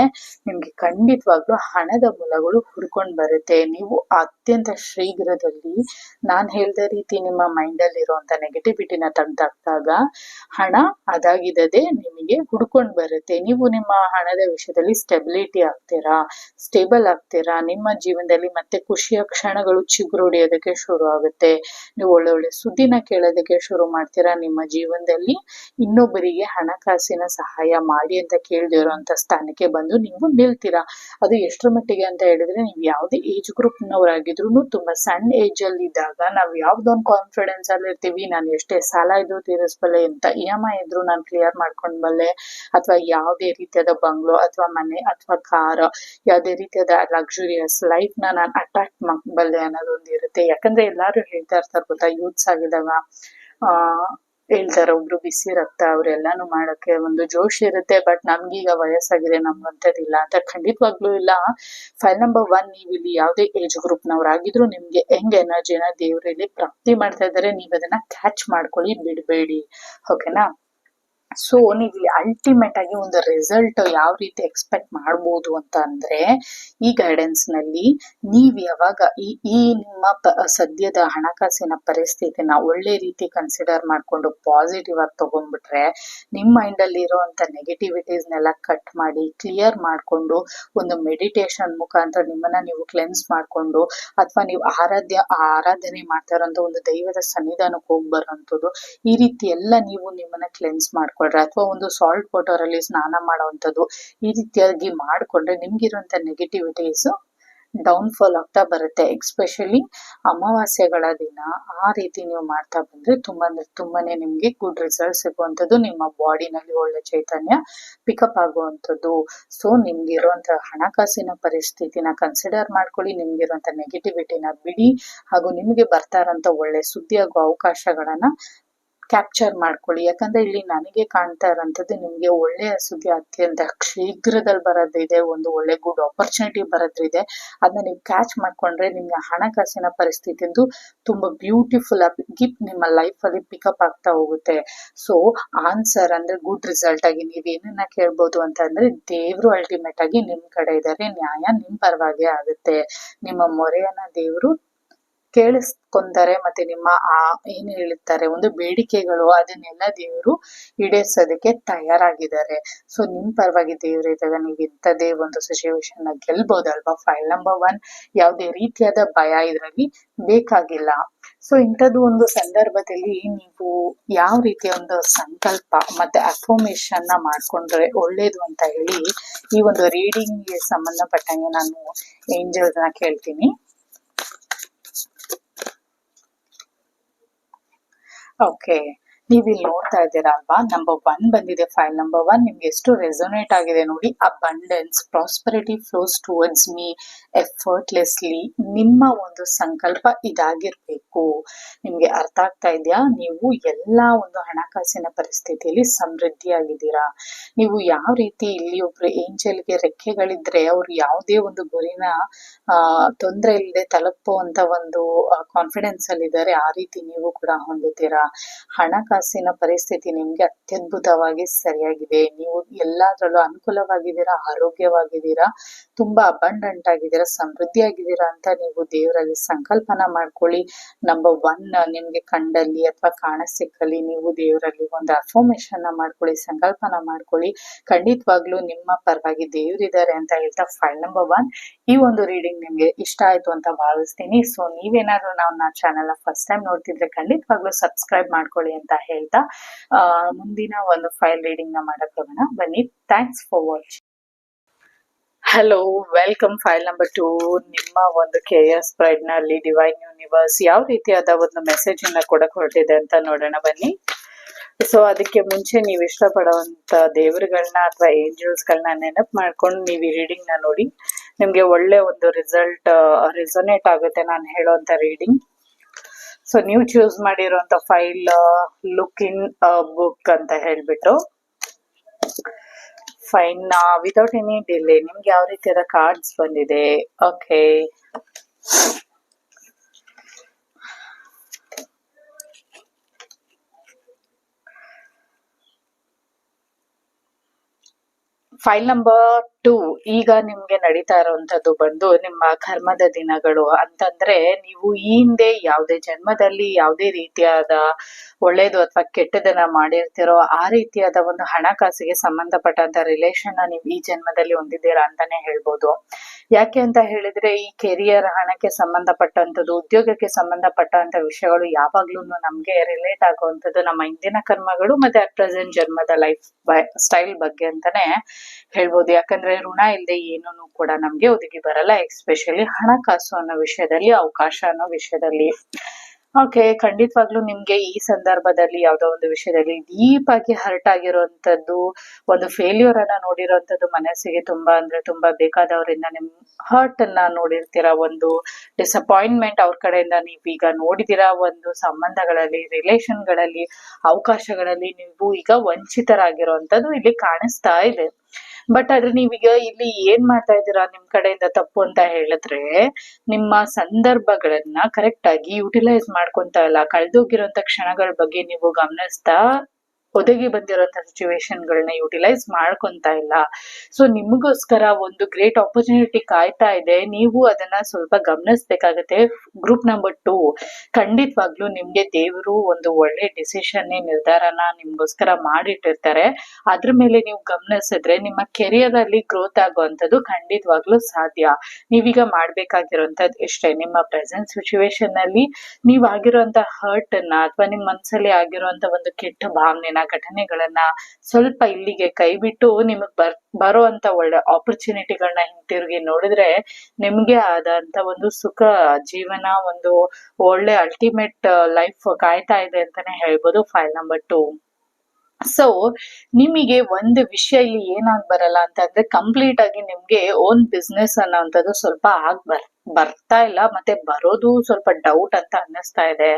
ನಿಮ್ಗೆ ಖಂಡಿತವಾಗ್ಲೂ ಹಣದ ಮೂಲಗಳು ಹುಡ್ಕೊಂಡ್ ಬರುತ್ತೆ. ನೀವು ಅತ್ಯಂತ ಶೀಘ್ರದಲ್ಲಿ ನಾನ್ ಹೇಳ್ದ ರೀತಿ ನಿಮ್ಮ ಮೈಂಡ್ ಅಲ್ಲಿ ಇರುವಂತ ನೆಗೆಟಿವಿಟಿನ ತೆಗ್ದಾಕ್ದಾಗ ಹಣ ಅದಾಗಿದ್ದದೆ ನಿಮಗೆ ಹುಡ್ಕೊಂಡ್ ಬರುತ್ತೆ. ನೀವು ನಿಮ್ಮ ಹಣದ ವಿಷಯದಲ್ಲಿ ಸ್ಟೆಬಿಲಿಟಿ ಆಗ್ತೀರಾ? ಸ್ಟೇಬಲ್ ಆಗ್ತೀರಾ? ನಿಮ್ಮ ಜೀವನದಲ್ಲಿ ಮತ್ತೆ ಖುಷಿಯ ಕ್ಷಣಗಳು ಚಿಗುರೊಡೆಯೋದಕ್ಕೆ ಶುರು ಆಗುತ್ತೆ. ನೀವು ಒಳ್ಳೆ ಒಳ್ಳೆ ಸುದ್ದಿನ ಕೇಳೋದಕ್ಕೆ ಶುರು ಮಾಡ್ತೀರಾ? ನಿಮ್ಮ ಜೀವನದಲ್ಲಿ ಇನ್ನೊಬ್ಬರಿಗೆ ಹಣಕಾಸಿನ ಸಹಾಯ ಮಾಡಿ ಅಂತ ಕೇಳ್ದಿರೋಂಥ ಸ್ಥಾನಕ್ಕೆ ಬಂದು ನೀವು ನಿಲ್ತೀರಾ? ಅದು ಎಷ್ಟರ ಮಟ್ಟಿಗೆ ಅಂತ ಹೇಳಿದ್ರೆ, ನೀವು ಯಾವುದೇ ಏಜ್ ಗ್ರೂಪ್ ನವರಾಗಿದ್ರು ತುಂಬಾ ಸಣ್ಣ ಏಜ್ ಅಲ್ಲಿ ಇದ್ದಾಗ ನಾವು ಯಾವ್ದೊಂದು ಕಾನ್ಫಿಡೆನ್ಸ್ ಅಲ್ಲಿ ಇರ್ತೀವಿ ನಾನು ಎಷ್ಟೇ ಸಾಲ ಇದ್ರು ತೀರಿಸ್ಬಲ್ಲೆ ಅಂತ ಇ ಎಂ ಐ ಇದ್ರು ನಾನು ಕ್ಲಿಯರ್ ಅಥವಾ ಯಾವುದೇ ರೀತಿಯಾದ ಬಂಗ್ಲೋ ಅಥವಾ ಮನೆ ಅಥವಾ ಕಾರ್, ಯಾವುದೇ ರೀತಿಯಾದ ಲಕ್ಸುರಿಯಸ್ ಲೈಫ್ನ ನಾನು ಅಟ್ರಾಕ್ಟ್ ಮಾಡಬಲ್ಲೆ ಅನ್ನೋದೊಂದು ಇರುತ್ತೆ. ಯಾಕಂದ್ರೆ ಎಲ್ಲಾರು ಹೇಳ್ತಾ ಇರ್ತಾರೆ ಗೊತ್ತಾ ಯೂತ್ಸ್ ಆಗಿದಾಗ ಆ, ಹೇಳ್ತಾರೆ ಒಬ್ರು ಬಿಸಿ ರಕ್ತ ಅವ್ರೆಲ್ಲಾನು ಮಾಡಕ್ಕೆ ಒಂದು ಜೋಶ್ ಇರುತ್ತೆ ಬಟ್ ನಮ್ಗೀಗ ವಯಸ್ಸಾಗಿದೆ, ನಮ್ಗಂತದಿಲ್ಲ ಅಂತ ಖಂಡಿತವಾಗ್ಲೂ ಇಲ್ಲ. ಫೈಲ್ ನಂಬರ್ ಒನ್ ನೀವು ಇಲ್ಲಿ ಯಾವುದೇ ಏಜ್ ಗ್ರೂಪ್ ನವರಾಗಿದ್ರು ನಿಮ್ಗೆ ಹೆಂಗ್ ಎನರ್ಜಿನ ದೇವ್ರಲ್ಲಿ ಪ್ರಾಪ್ತಿ ಮಾಡ್ತಾ ಇದ್ದಾರೆ, ನೀವ್ ಅದನ್ನ ಕ್ಯಾಚ್ ಮಾಡ್ಕೊಳ್ಳಿ, ಬಿಡ್ಬೇಡಿ. ಓಕೆನಾ ಸೊ ನೀವು ಅಲ್ಟಿಮೇಟ್ ಆಗಿ ಒಂದು ರಿಸಲ್ಟ್ ಯಾವ ರೀತಿ ಎಕ್ಸ್ಪೆಕ್ಟ್ ಮಾಡ್ಬೋದು ಅಂತ ಅಂದ್ರೆ, ಈ ಗೈಡೆನ್ಸ್ನಲ್ಲಿ ನೀವ್ ಯಾವಾಗ ಈ ಈ ನಿಮ್ಮ ಸದ್ಯದ ಹಣಕಾಸಿನ ಪರಿಸ್ಥಿತಿನ ಒಳ್ಳೆ ರೀತಿ ಕನ್ಸಿಡರ್ ಮಾಡ್ಕೊಂಡು ಪಾಸಿಟಿವ್ ಆಗಿ ತಗೊಂಡ್ಬಿಟ್ರೆ ನಿಮ್ ಮೈಂಡ್ ಅಲ್ಲಿ ಇರುವಂತ ನೆಗೆಟಿವಿಟೀಸ್ನೆಲ್ಲ ಕಟ್ ಮಾಡಿ ಕ್ಲಿಯರ್ ಮಾಡ್ಕೊಂಡು ಒಂದು ಮೆಡಿಟೇಷನ್ ಮುಖಾಂತರ ನಿಮ್ಮನ್ನ ನೀವು ಕ್ಲೆನ್ಸ್ ಮಾಡ್ಕೊಂಡು ಅಥವಾ ನೀವು ಆರಾಧ್ಯ, ಆರಾಧನೆ ಮಾಡ್ತಾ ಇರೋಂಥ ಒಂದು ದೈವದ ಸನ್ನಿಧಾನಕ್ಕೆ ಹೋಗಿ ಈ ರೀತಿ ಎಲ್ಲ ನೀವು ನಿಮ್ಮನ್ನ ಕ್ಲೆನ್ಸ್ ಮಾಡ್ಕೊಳ್ರಿ ಅಥವಾ ಒಂದು ಸಾಲ್ಟ್ ವಾಟರ್ ಅಲ್ಲಿ ಸ್ನಾನ ಮಾಡುವಂಥದ್ದು ಈ ರೀತಿಯಾಗಿ ಮಾಡ್ಕೊಂಡ್ರೆ ನಿಮ್ಗಿರುವಂತ ನೆಗೆಟಿವಿಟೀಸ್ ಡೌನ್ ಫಾಲ್ ಆಗ್ತಾ ಬರುತ್ತೆ. ಎಕ್ಸ್ಪೆಷಲಿ ಅಮಾವಾಸ್ಯೆಗಳ ದಿನ ಆ ರೀತಿ ನೀವು ಮಾಡ್ತಾ ಬಂದ್ರೆ ತುಂಬಾ ತುಂಬಾನೇ ನಿಮ್ಗೆ ಗುಡ್ ರಿಸಲ್ಟ್ ಸಿಗುವಂಥದ್ದು ನಿಮ್ಮ ಬಾಡಿನಲ್ಲಿ ಒಳ್ಳೆ ಚೈತನ್ಯ ಪಿಕಪ್ ಆಗುವಂಥದ್ದು. ಸೊ ನಿಮ್ಗಿರುವಂತಹ ಹಣಕಾಸಿನ ಪರಿಸ್ಥಿತಿನ ಕನ್ಸಿಡರ್ ಮಾಡ್ಕೊಳ್ಳಿ ನಿಮ್ಗಿರುವಂತ ನೆಗೆಟಿವಿಟಿನ ಬಿಡಿ ಹಾಗೂ ನಿಮಗೆ ಬರ್ತಾ ಇರೋಂಥ ಒಳ್ಳೆ ಸುದ್ದಿ ಹಾಗೂ ಅವಕಾಶಗಳನ್ನ ಕ್ಯಾಪ್ಚರ್ ಮಾಡ್ಕೊಳ್ಳಿ. ಯಾಕಂದ್ರೆ ಇಲ್ಲಿ ನನಗೆ ಕಾಣ್ತಾ ಇರೋಂಥದ್ದು ನಿಮ್ಗೆ ಒಳ್ಳೆಯ ಸುದ್ದಿ ಅತ್ಯಂತ ಶೀಘ್ರದಲ್ಲಿ ಬರೋದಿದೆ ಒಂದು ಒಳ್ಳೆ ಗುಡ್ ಆಪರ್ಚುನಿಟಿ ಬರೋದ್ರಿದೆ ಅದನ್ನ ನೀವು ಕ್ಯಾಚ್ ಮಾಡ್ಕೊಂಡ್ರೆ ನಿಮ್ಗೆ ಹಣಕಾಸಿನ ಪರಿಸ್ಥಿತಿಂದು ತುಂಬಾ ಬ್ಯೂಟಿಫುಲ್ ಆಗಿ ನಿಮ್ಮ ಲೈಫ್ ಅಲ್ಲಿ ಪಿಕಪ್ ಆಗ್ತಾ ಹೋಗುತ್ತೆ. ಸೊ ಆನ್ಸರ್ ಅಂದ್ರೆ ಗುಡ್ ರಿಸಲ್ಟ್ ಆಗಿ ನೀವೇನನ್ನ ಕೇಳ್ಬೋದು ಅಂತ ಅಂದ್ರೆ ದೇವ್ರು ಅಲ್ಟಿಮೇಟ್ ಆಗಿ ನಿಮ್ ಕಡೆ ಇದಾರೆ ನ್ಯಾಯ ನಿಮ್ ಪರವಾಗಿ ಆಗುತ್ತೆ. ನಿಮ್ಮ ಮೊರೆಯನ್ನ ದೇವ್ರು ಕೇಳಿಸ್ಕೊಂತಾರೆ ಮತ್ತೆ ನಿಮ್ಮ, ಆ, ಏನ್ ಹೇಳುತ್ತಾರೆ ಒಂದು ಬೇಡಿಕೆಗಳು ಅದನ್ನೆಲ್ಲ ದೇವರು ಈಡೇರ್ಸೋದಕ್ಕೆ ತಯಾರಾಗಿದ್ದಾರೆ. ಸೊ ನಿಮ್ ಪರವಾಗಿ ದೇವ್ರ ಇದ್ದಾಗ ನೀವು ಇಂಥದ್ದೇ ಒಂದು ಸಿಚುವೇಶನ್ನ ಗೆಲ್ಬೋದಲ್ವಾ? ಫೈಲ್ ನಂಬರ್ ಒನ್ ಯಾವುದೇ ರೀತಿಯಾದ ಭಯ ಇದ್ರಲ್ಲಿ ಬೇಕಾಗಿಲ್ಲ. ಸೊ ಇಂಥದ್ದು ಒಂದು ಸಂದರ್ಭದಲ್ಲಿ ನೀವು ಯಾವ ರೀತಿಯ ಒಂದು ಸಂಕಲ್ಪ ಮತ್ತೆ ಅಫೋಮೇಶನ್ನ ಮಾಡ್ಕೊಂಡ್ರೆ ಒಳ್ಳೇದು ಅಂತ ಹೇಳಿ ಈ ಒಂದು ರೀಡಿಂಗ್ಗೆ ಸಂಬಂಧಪಟ್ಟಂಗೆ ನಾನು ಏಂಜಲ್ಸ್ನ ಕೇಳ್ತೀನಿ. ಓಕೆ ನೀವ್ ಇಲ್ಲಿ ನೋಡ್ತಾ ಇದ್ದೀರಾ ಅಲ್ವಾ? ನಂಬರ್ ಒನ್ ಬಂದಿದೆ ಫೈಲ್ ನಂಬರ್ ಒನ್ ನಿಮ್ಗೆ ಎಷ್ಟು ರೆಸೊನೇಟ್ ಆಗಿದೆ ನೋಡಿ. Abundance prosperity flows towards me effortlessly ನಿಮ್ಮ ಒಂದು ಸಂಕಲ್ಪ ಇದಾಗಿರ್ಬೇಕು. ನಿಮ್ಗೆ ಅರ್ಥ ಆಗ್ತಾ ಇದೆಯಾ? ನೀವು ಎಲ್ಲಾ ಒಂದು ಹಣಕಾಸಿನ ಪರಿಸ್ಥಿತಿಯಲ್ಲಿ ಸಮೃದ್ಧಿಯಾಗಿದ್ದೀರಾ. ನೀವು ಯಾವ ರೀತಿ ಇಲ್ಲಿ ಒಬ್ರು ಏಂಜಲ್ಗೆ ರೆಕ್ಕೆಗಳಿದ್ರೆ, ಅವ್ರು ಯಾವುದೇ ಒಂದು ಗುರಿನ ತೊಂದರೆ ಇಲ್ಲದೆ ತಲುಪುವಂತ ಒಂದು ಕಾನ್ಫಿಡೆನ್ಸ್ ಅಲ್ಲಿ ಇದ್ದಾರೆ ಆ ರೀತಿ ನೀವು ಕೂಡ ಹೊಂದುತ್ತೀರಾ. ಹಣಕಾಸಿನ ಪರಿಸ್ಥಿತಿ ನಿಮ್ಗೆ ಅತ್ಯದ್ಭುತವಾಗಿ ಸರಿಯಾಗಿದೆ. ನೀವು ಎಲ್ಲದರಲ್ಲೂ ಅನುಕೂಲವಾಗಿದ್ದೀರಾ, ಆರೋಗ್ಯವಾಗಿದ್ದೀರಾ, ತುಂಬಾ ಅಬಂಡೆಂಟ್ ಆಗಿದ್ದೀರಾ, ಸಮೃದ್ಧಿಯಾಗಿದ್ದೀರಾ ಅಂತ ನೀವು ದೇವರಲ್ಲಿ ಸಂಕಲ್ಪನ ಮಾಡ್ಕೊಳ್ಳಿ. ನಂಬರ್ ಒನ್ ನಿಮ್ಗೆ ಕಂಡಲ್ಲಿ ಅಥವಾ ಕಾಣ ಸಿಕ್ಕಲ್ಲಿ ನೀವು ದೇವರಲ್ಲಿ ಒಂದು ಅಫರ್ಮೇಶನ್ ಮಾಡ್ಕೊಳ್ಳಿ, ಸಂಕಲ್ಪನ ಮಾಡ್ಕೊಳ್ಳಿ. ಖಂಡಿತವಾಗ್ಲೂ ನಿಮ್ಮ ಪರವಾಗಿ ದೇವರಿದ್ದಾರೆ ಅಂತ ಹೇಳ್ತಾ ಫೈಲ್ ನಂಬರ್ ಒನ್ ಈ ಒಂದು ರೀಡಿಂಗ್ ನಿಮ್ಗೆ ಇಷ್ಟ ಆಯ್ತು ಅಂತ ಭಾವಿಸ್ತೀನಿ. ಸೊ ನೀವೇನಾದ್ರೂ ನಾವು ನಾ ಚಾನೆಲ್ ಫಸ್ಟ್ ಟೈಮ್ ನೋಡ್ತಿದ್ರೆ ಖಂಡಿತವಾಗ್ಲೂ ಸಬ್ಸ್ಕ್ರೈಬ್ ಮಾಡ್ಕೊಳ್ಳಿ ಅಂತ ಹೇಳ್ತಾ ಮುಂದಿನ ಒಂದು ಫೈಲ್ ರೀಡಿಂಗ್ನ ಮಾಡಕ್ ಹೋಗೋಣ. ಬನ್ನಿ. Thanks for watching hello welcome pile number two ನಿಮ್ಮ ಒಂದು ಕೆರಿಯರ್ ಸ್ಪ್ರೈಡ್ನಲ್ಲಿ ಡಿವೈನ್ ಯೂನಿವರ್ಸ್ ಯಾವ ರೀತಿಯಾದ ಒಂದು ಮೆಸೇಜ್ ಅನ್ನ ಕೊಡಕ್ ಹೊರಟಿದೆ ಅಂತ ನೋಡೋಣ. ಬನ್ನಿ. ಸೊ ಅದಕ್ಕೆ ಮುಂಚೆ ನೀವು ಇಷ್ಟಪಡುವಂತ ದೇವರುಗಳನ್ನ ಅಥವಾ ಏಂಜಲ್ಸ್ ಗಳನ್ನ ನೆನಪು ಮಾಡ್ಕೊಂಡು ನೀವು ಈ ರೀಡಿಂಗ್ನ ನೋಡಿ. ನಿಮ್ಗೆ ಒಳ್ಳೆ ಒಂದು ರಿಸಲ್ಟ್ ರೆಸೊನೇಟ್ ಆಗುತ್ತೆ ನಾನು ಹೇಳೋಂತ ರೀಡಿಂಗ್ ಸೊ ನೀವು ಚೂಸ್ ಮಾಡಿರುವಂತ ಫೈಲ್ ಲುಕ್ ಇನ್ ಬುಕ್ ಅಂತ ಹೇಳ್ಬಿಟ್ಟು ಫೈನ್ ವಿತೌಟ್ ಎನಿ ಡಿಲೇ ನಿಮ್ಗೆ ಯಾವ ರೀತಿಯಾದ ಕಾರ್ಡ್ಸ್ ಬಂದಿದೆ? ಓಕೆ ಫೈಲ್ ನಂಬರ್ ಟು ಈಗ ನಿಮ್ಗೆ ನಡೀತಾ ಇರುವಂತದ್ದು ಬಂದು ನಿಮ್ಮ ಕರ್ಮದ ದಿನಗಳು ಅಂತಂದ್ರೆ ನೀವು ಈ ಹಿಂದೆ ಯಾವುದೇ ಜನ್ಮದಲ್ಲಿ ಯಾವುದೇ ರೀತಿಯಾದ ಒಳ್ಳೇದು ಅಥವಾ ಕೆಟ್ಟದನ್ನ ಮಾಡಿರ್ತಿರೋ ಆ ರೀತಿಯಾದ ಒಂದು ಹಣಕಾಸಿಗೆ ಸಂಬಂಧಪಟ್ಟಂತ ರಿಲೇಷನ್ ನೀವು ಈ ಜನ್ಮದಲ್ಲಿ ಹೊಂದಿದ್ದೀರಾ ಅಂತಾನೆ ಹೇಳ್ಬೋದು. ಯಾಕೆ ಅಂತ ಹೇಳಿದ್ರೆ ಈ ಕೆರಿಯರ್ ಹಣಕ್ಕೆ ಸಂಬಂಧಪಟ್ಟಂತದ್ದು ಉದ್ಯೋಗಕ್ಕೆ ಸಂಬಂಧಪಟ್ಟಂತ ವಿಷಯಗಳು ಯಾವಾಗ್ಲೂ ನಮ್ಗೆ ರಿಲೇಟ್ ಆಗುವಂಥದ್ದು ನಮ್ಮ ಇಂದಿನ ಕರ್ಮಗಳು ಮತ್ತೆ ಅಟ್ ಪ್ರೆಸೆಂಟ್ ಜನ್ಮದ ಲೈಫ್ ಸ್ಟೈಲ್ ಬಗ್ಗೆ ಅಂತಾನೆ ಹೇಳ್ಬೋದು. ಯಾಕಂದ್ರೆ ಋಣ ಇಲ್ಲದೆ ಏನೂ ಕೂಡ ನಮ್ಗೆ ಒದಗಿ ಬರಲ್ಲ ಎಸ್ಪೆಷಲಿ ಹಣಕಾಸು ಅನ್ನೋ ವಿಷಯದಲ್ಲಿ, ಅವಕಾಶ ಅನ್ನೋ ವಿಷಯದಲ್ಲಿ. ಓಕೆ, ಖಂಡಿತವಾಗ್ಲೂ ನಿಮ್ಗೆ ಈ ಸಂದರ್ಭದಲ್ಲಿ ಯಾವ್ದೋ ಒಂದು ವಿಷಯದಲ್ಲಿ ಡೀಪ್ ಆಗಿ ಹರ್ಟ್ ಆಗಿರುವಂತದ್ದು ಒಂದು ಫೇಲ್ಯೂರ್ ಅನ್ನ ನೋಡಿರುವಂತದ್ದು ಮನಸ್ಸಿಗೆ ತುಂಬಾ ಅಂದ್ರೆ ತುಂಬಾ ಬೇಕಾದವರಿಂದ ನಿಮ್ ಹರ್ಟ್ ಅನ್ನ ನೋಡಿರ್ತೀರಾ? ಒಂದು ಡಿಸಪಾಯಿಂಟ್ಮೆಂಟ್ ಅವ್ರ ಕಡೆಯಿಂದ ನೀವೀಗ ನೋಡಿದಿರಾ? ಒಂದು ಸಂಬಂಧಗಳಲ್ಲಿ ರಿಲೇಶನ್ಗಳಲ್ಲಿ ಅವಕಾಶಗಳಲ್ಲಿ ನೀವು ಈಗ ವಂಚಿತರಾಗಿರುವಂತದ್ದು ಇಲ್ಲಿ ಕಾಣಿಸ್ತಾ ಇದೆ. ಬಟ್ ಆದ್ರೆ ನೀವೀಗ ಇಲ್ಲಿ ಏನ್ ಮಾಡ್ತಾ ಇದ್ದೀರಾ ನಿಮ್ ಕಡೆಯಿಂದ ತಪ್ಪು ಅಂತ ಹೇಳಿದ್ರೆ, ನಿಮ್ಮ ಸಂದರ್ಭಗಳನ್ನ ಕರೆಕ್ಟ್ ಆಗಿ ಯುಟಿಲೈಸ್ ಮಾಡ್ಕೊಂತ ಇಲ್ಲ. ಕಳ್ದೋಗಿರೋಂತ ಕ್ಷಣಗಳ ಬಗ್ಗೆ ನೀವು ಗಮನಿಸ್ತಾ ಒದಗಿ ಬಂದಿರೋಂಥ ಸಿಚುವೇಶನ್ಗಳನ್ನ ಯುಟಿಲೈಸ್ ಮಾಡ್ಕೊಂತ ಇಲ್ಲ. ಸೊ ನಿಮಗೋಸ್ಕರ ಒಂದು ಗ್ರೇಟ್ ಆಪರ್ಚುನಿಟಿ ಕಾಯ್ತಾ ಇದೆ. ನೀವು ಅದನ್ನ ಸ್ವಲ್ಪ ಗಮನಿಸ್ಬೇಕಾಗತ್ತೆ. ಗ್ರೂಪ್ ನಂಬರ್ ಟೂ ಖಂಡಿತವಾಗ್ಲೂ ನಿಮ್ಗೆ ದೇವರು ಒಂದು ಒಳ್ಳೆ ಡಿಸಿಷನ್ ನಿರ್ಧಾರನ ನಿಮ್ಗೋಸ್ಕರ ಮಾಡಿಟ್ಟಿರ್ತಾರೆ. ಅದ್ರ ಮೇಲೆ ನೀವು ಗಮನಿಸಿದ್ರೆ ನಿಮ್ಮ ಕೆರಿಯರ್ ಅಲ್ಲಿ ಗ್ರೋತ್ ಆಗುವಂಥದ್ದು ಖಂಡಿತವಾಗ್ಲೂ ಸಾಧ್ಯ. ನೀವೀಗ ಮಾಡ್ಬೇಕಾಗಿರುವಂತದ್ದು ಇಷ್ಟೇ ನಿಮ್ಮ ಪ್ರೆಸೆಂಟ್ ಸಿಚುವೇಶನ್ ಅಲ್ಲಿ ನೀವ್ ಆಗಿರುವಂತ ಹರ್ಟ್ ಅನ್ನ ಅಥವಾ ನಿಮ್ ಮನ್ಸಲ್ಲಿ ಆಗಿರುವಂತ ಒಂದು ಕೆಟ್ಟ ಭಾವನೆನ ಘಟನೆಗಳನ್ನ ಸ್ವಲ್ಪ ಇಲ್ಲಿಗೆ ಕೈ ಬಿಟ್ಟು ನಿಮಗ್ ಬರ್, ಬರುವಂತ ಒಳ್ಳೆ ಆಪರ್ಚುನಿಟಿಗಳನ್ನ ಹಿಂತಿರುಗಿ ನೋಡಿದ್ರೆ ನಿಮ್ಗೆ ಆದಂತ ಒಂದು ಸುಖ, ಜೀವನ, ಒಂದು ಒಳ್ಳೆ ಅಲ್ಟಿಮೇಟ್ ಲೈಫ್ ಕಾಯ್ತಾ ಇದೆ ಅಂತಾನೆ ಹೇಳ್ಬೋದು. ಫೈಲ್ ನಂಬರ್ ಟೂ ಸೊ ನಿಮಗೆ ಒಂದು ವಿಷಯ ಇಲ್ಲಿ ಏನಾಗ್ ಬರಲ್ಲ ಅಂತಂದ್ರೆ ಕಂಪ್ಲೀಟ್ ಆಗಿ ನಿಮ್ಗೆ ಓನ್ ಬಿಸ್ನೆಸ್ ಅನ್ನೋಂಥದ್ದು ಸ್ವಲ್ಪ ಆಗ್ ಬರ್, ಬರ್ತಾ ಇಲ್ಲ ಮತ್ತೆ ಬರೋದು ಸ್ವಲ್ಪ ಡೌಟ್ ಅಂತ ಅನ್ನಿಸ್ತಾ ಇದೆ.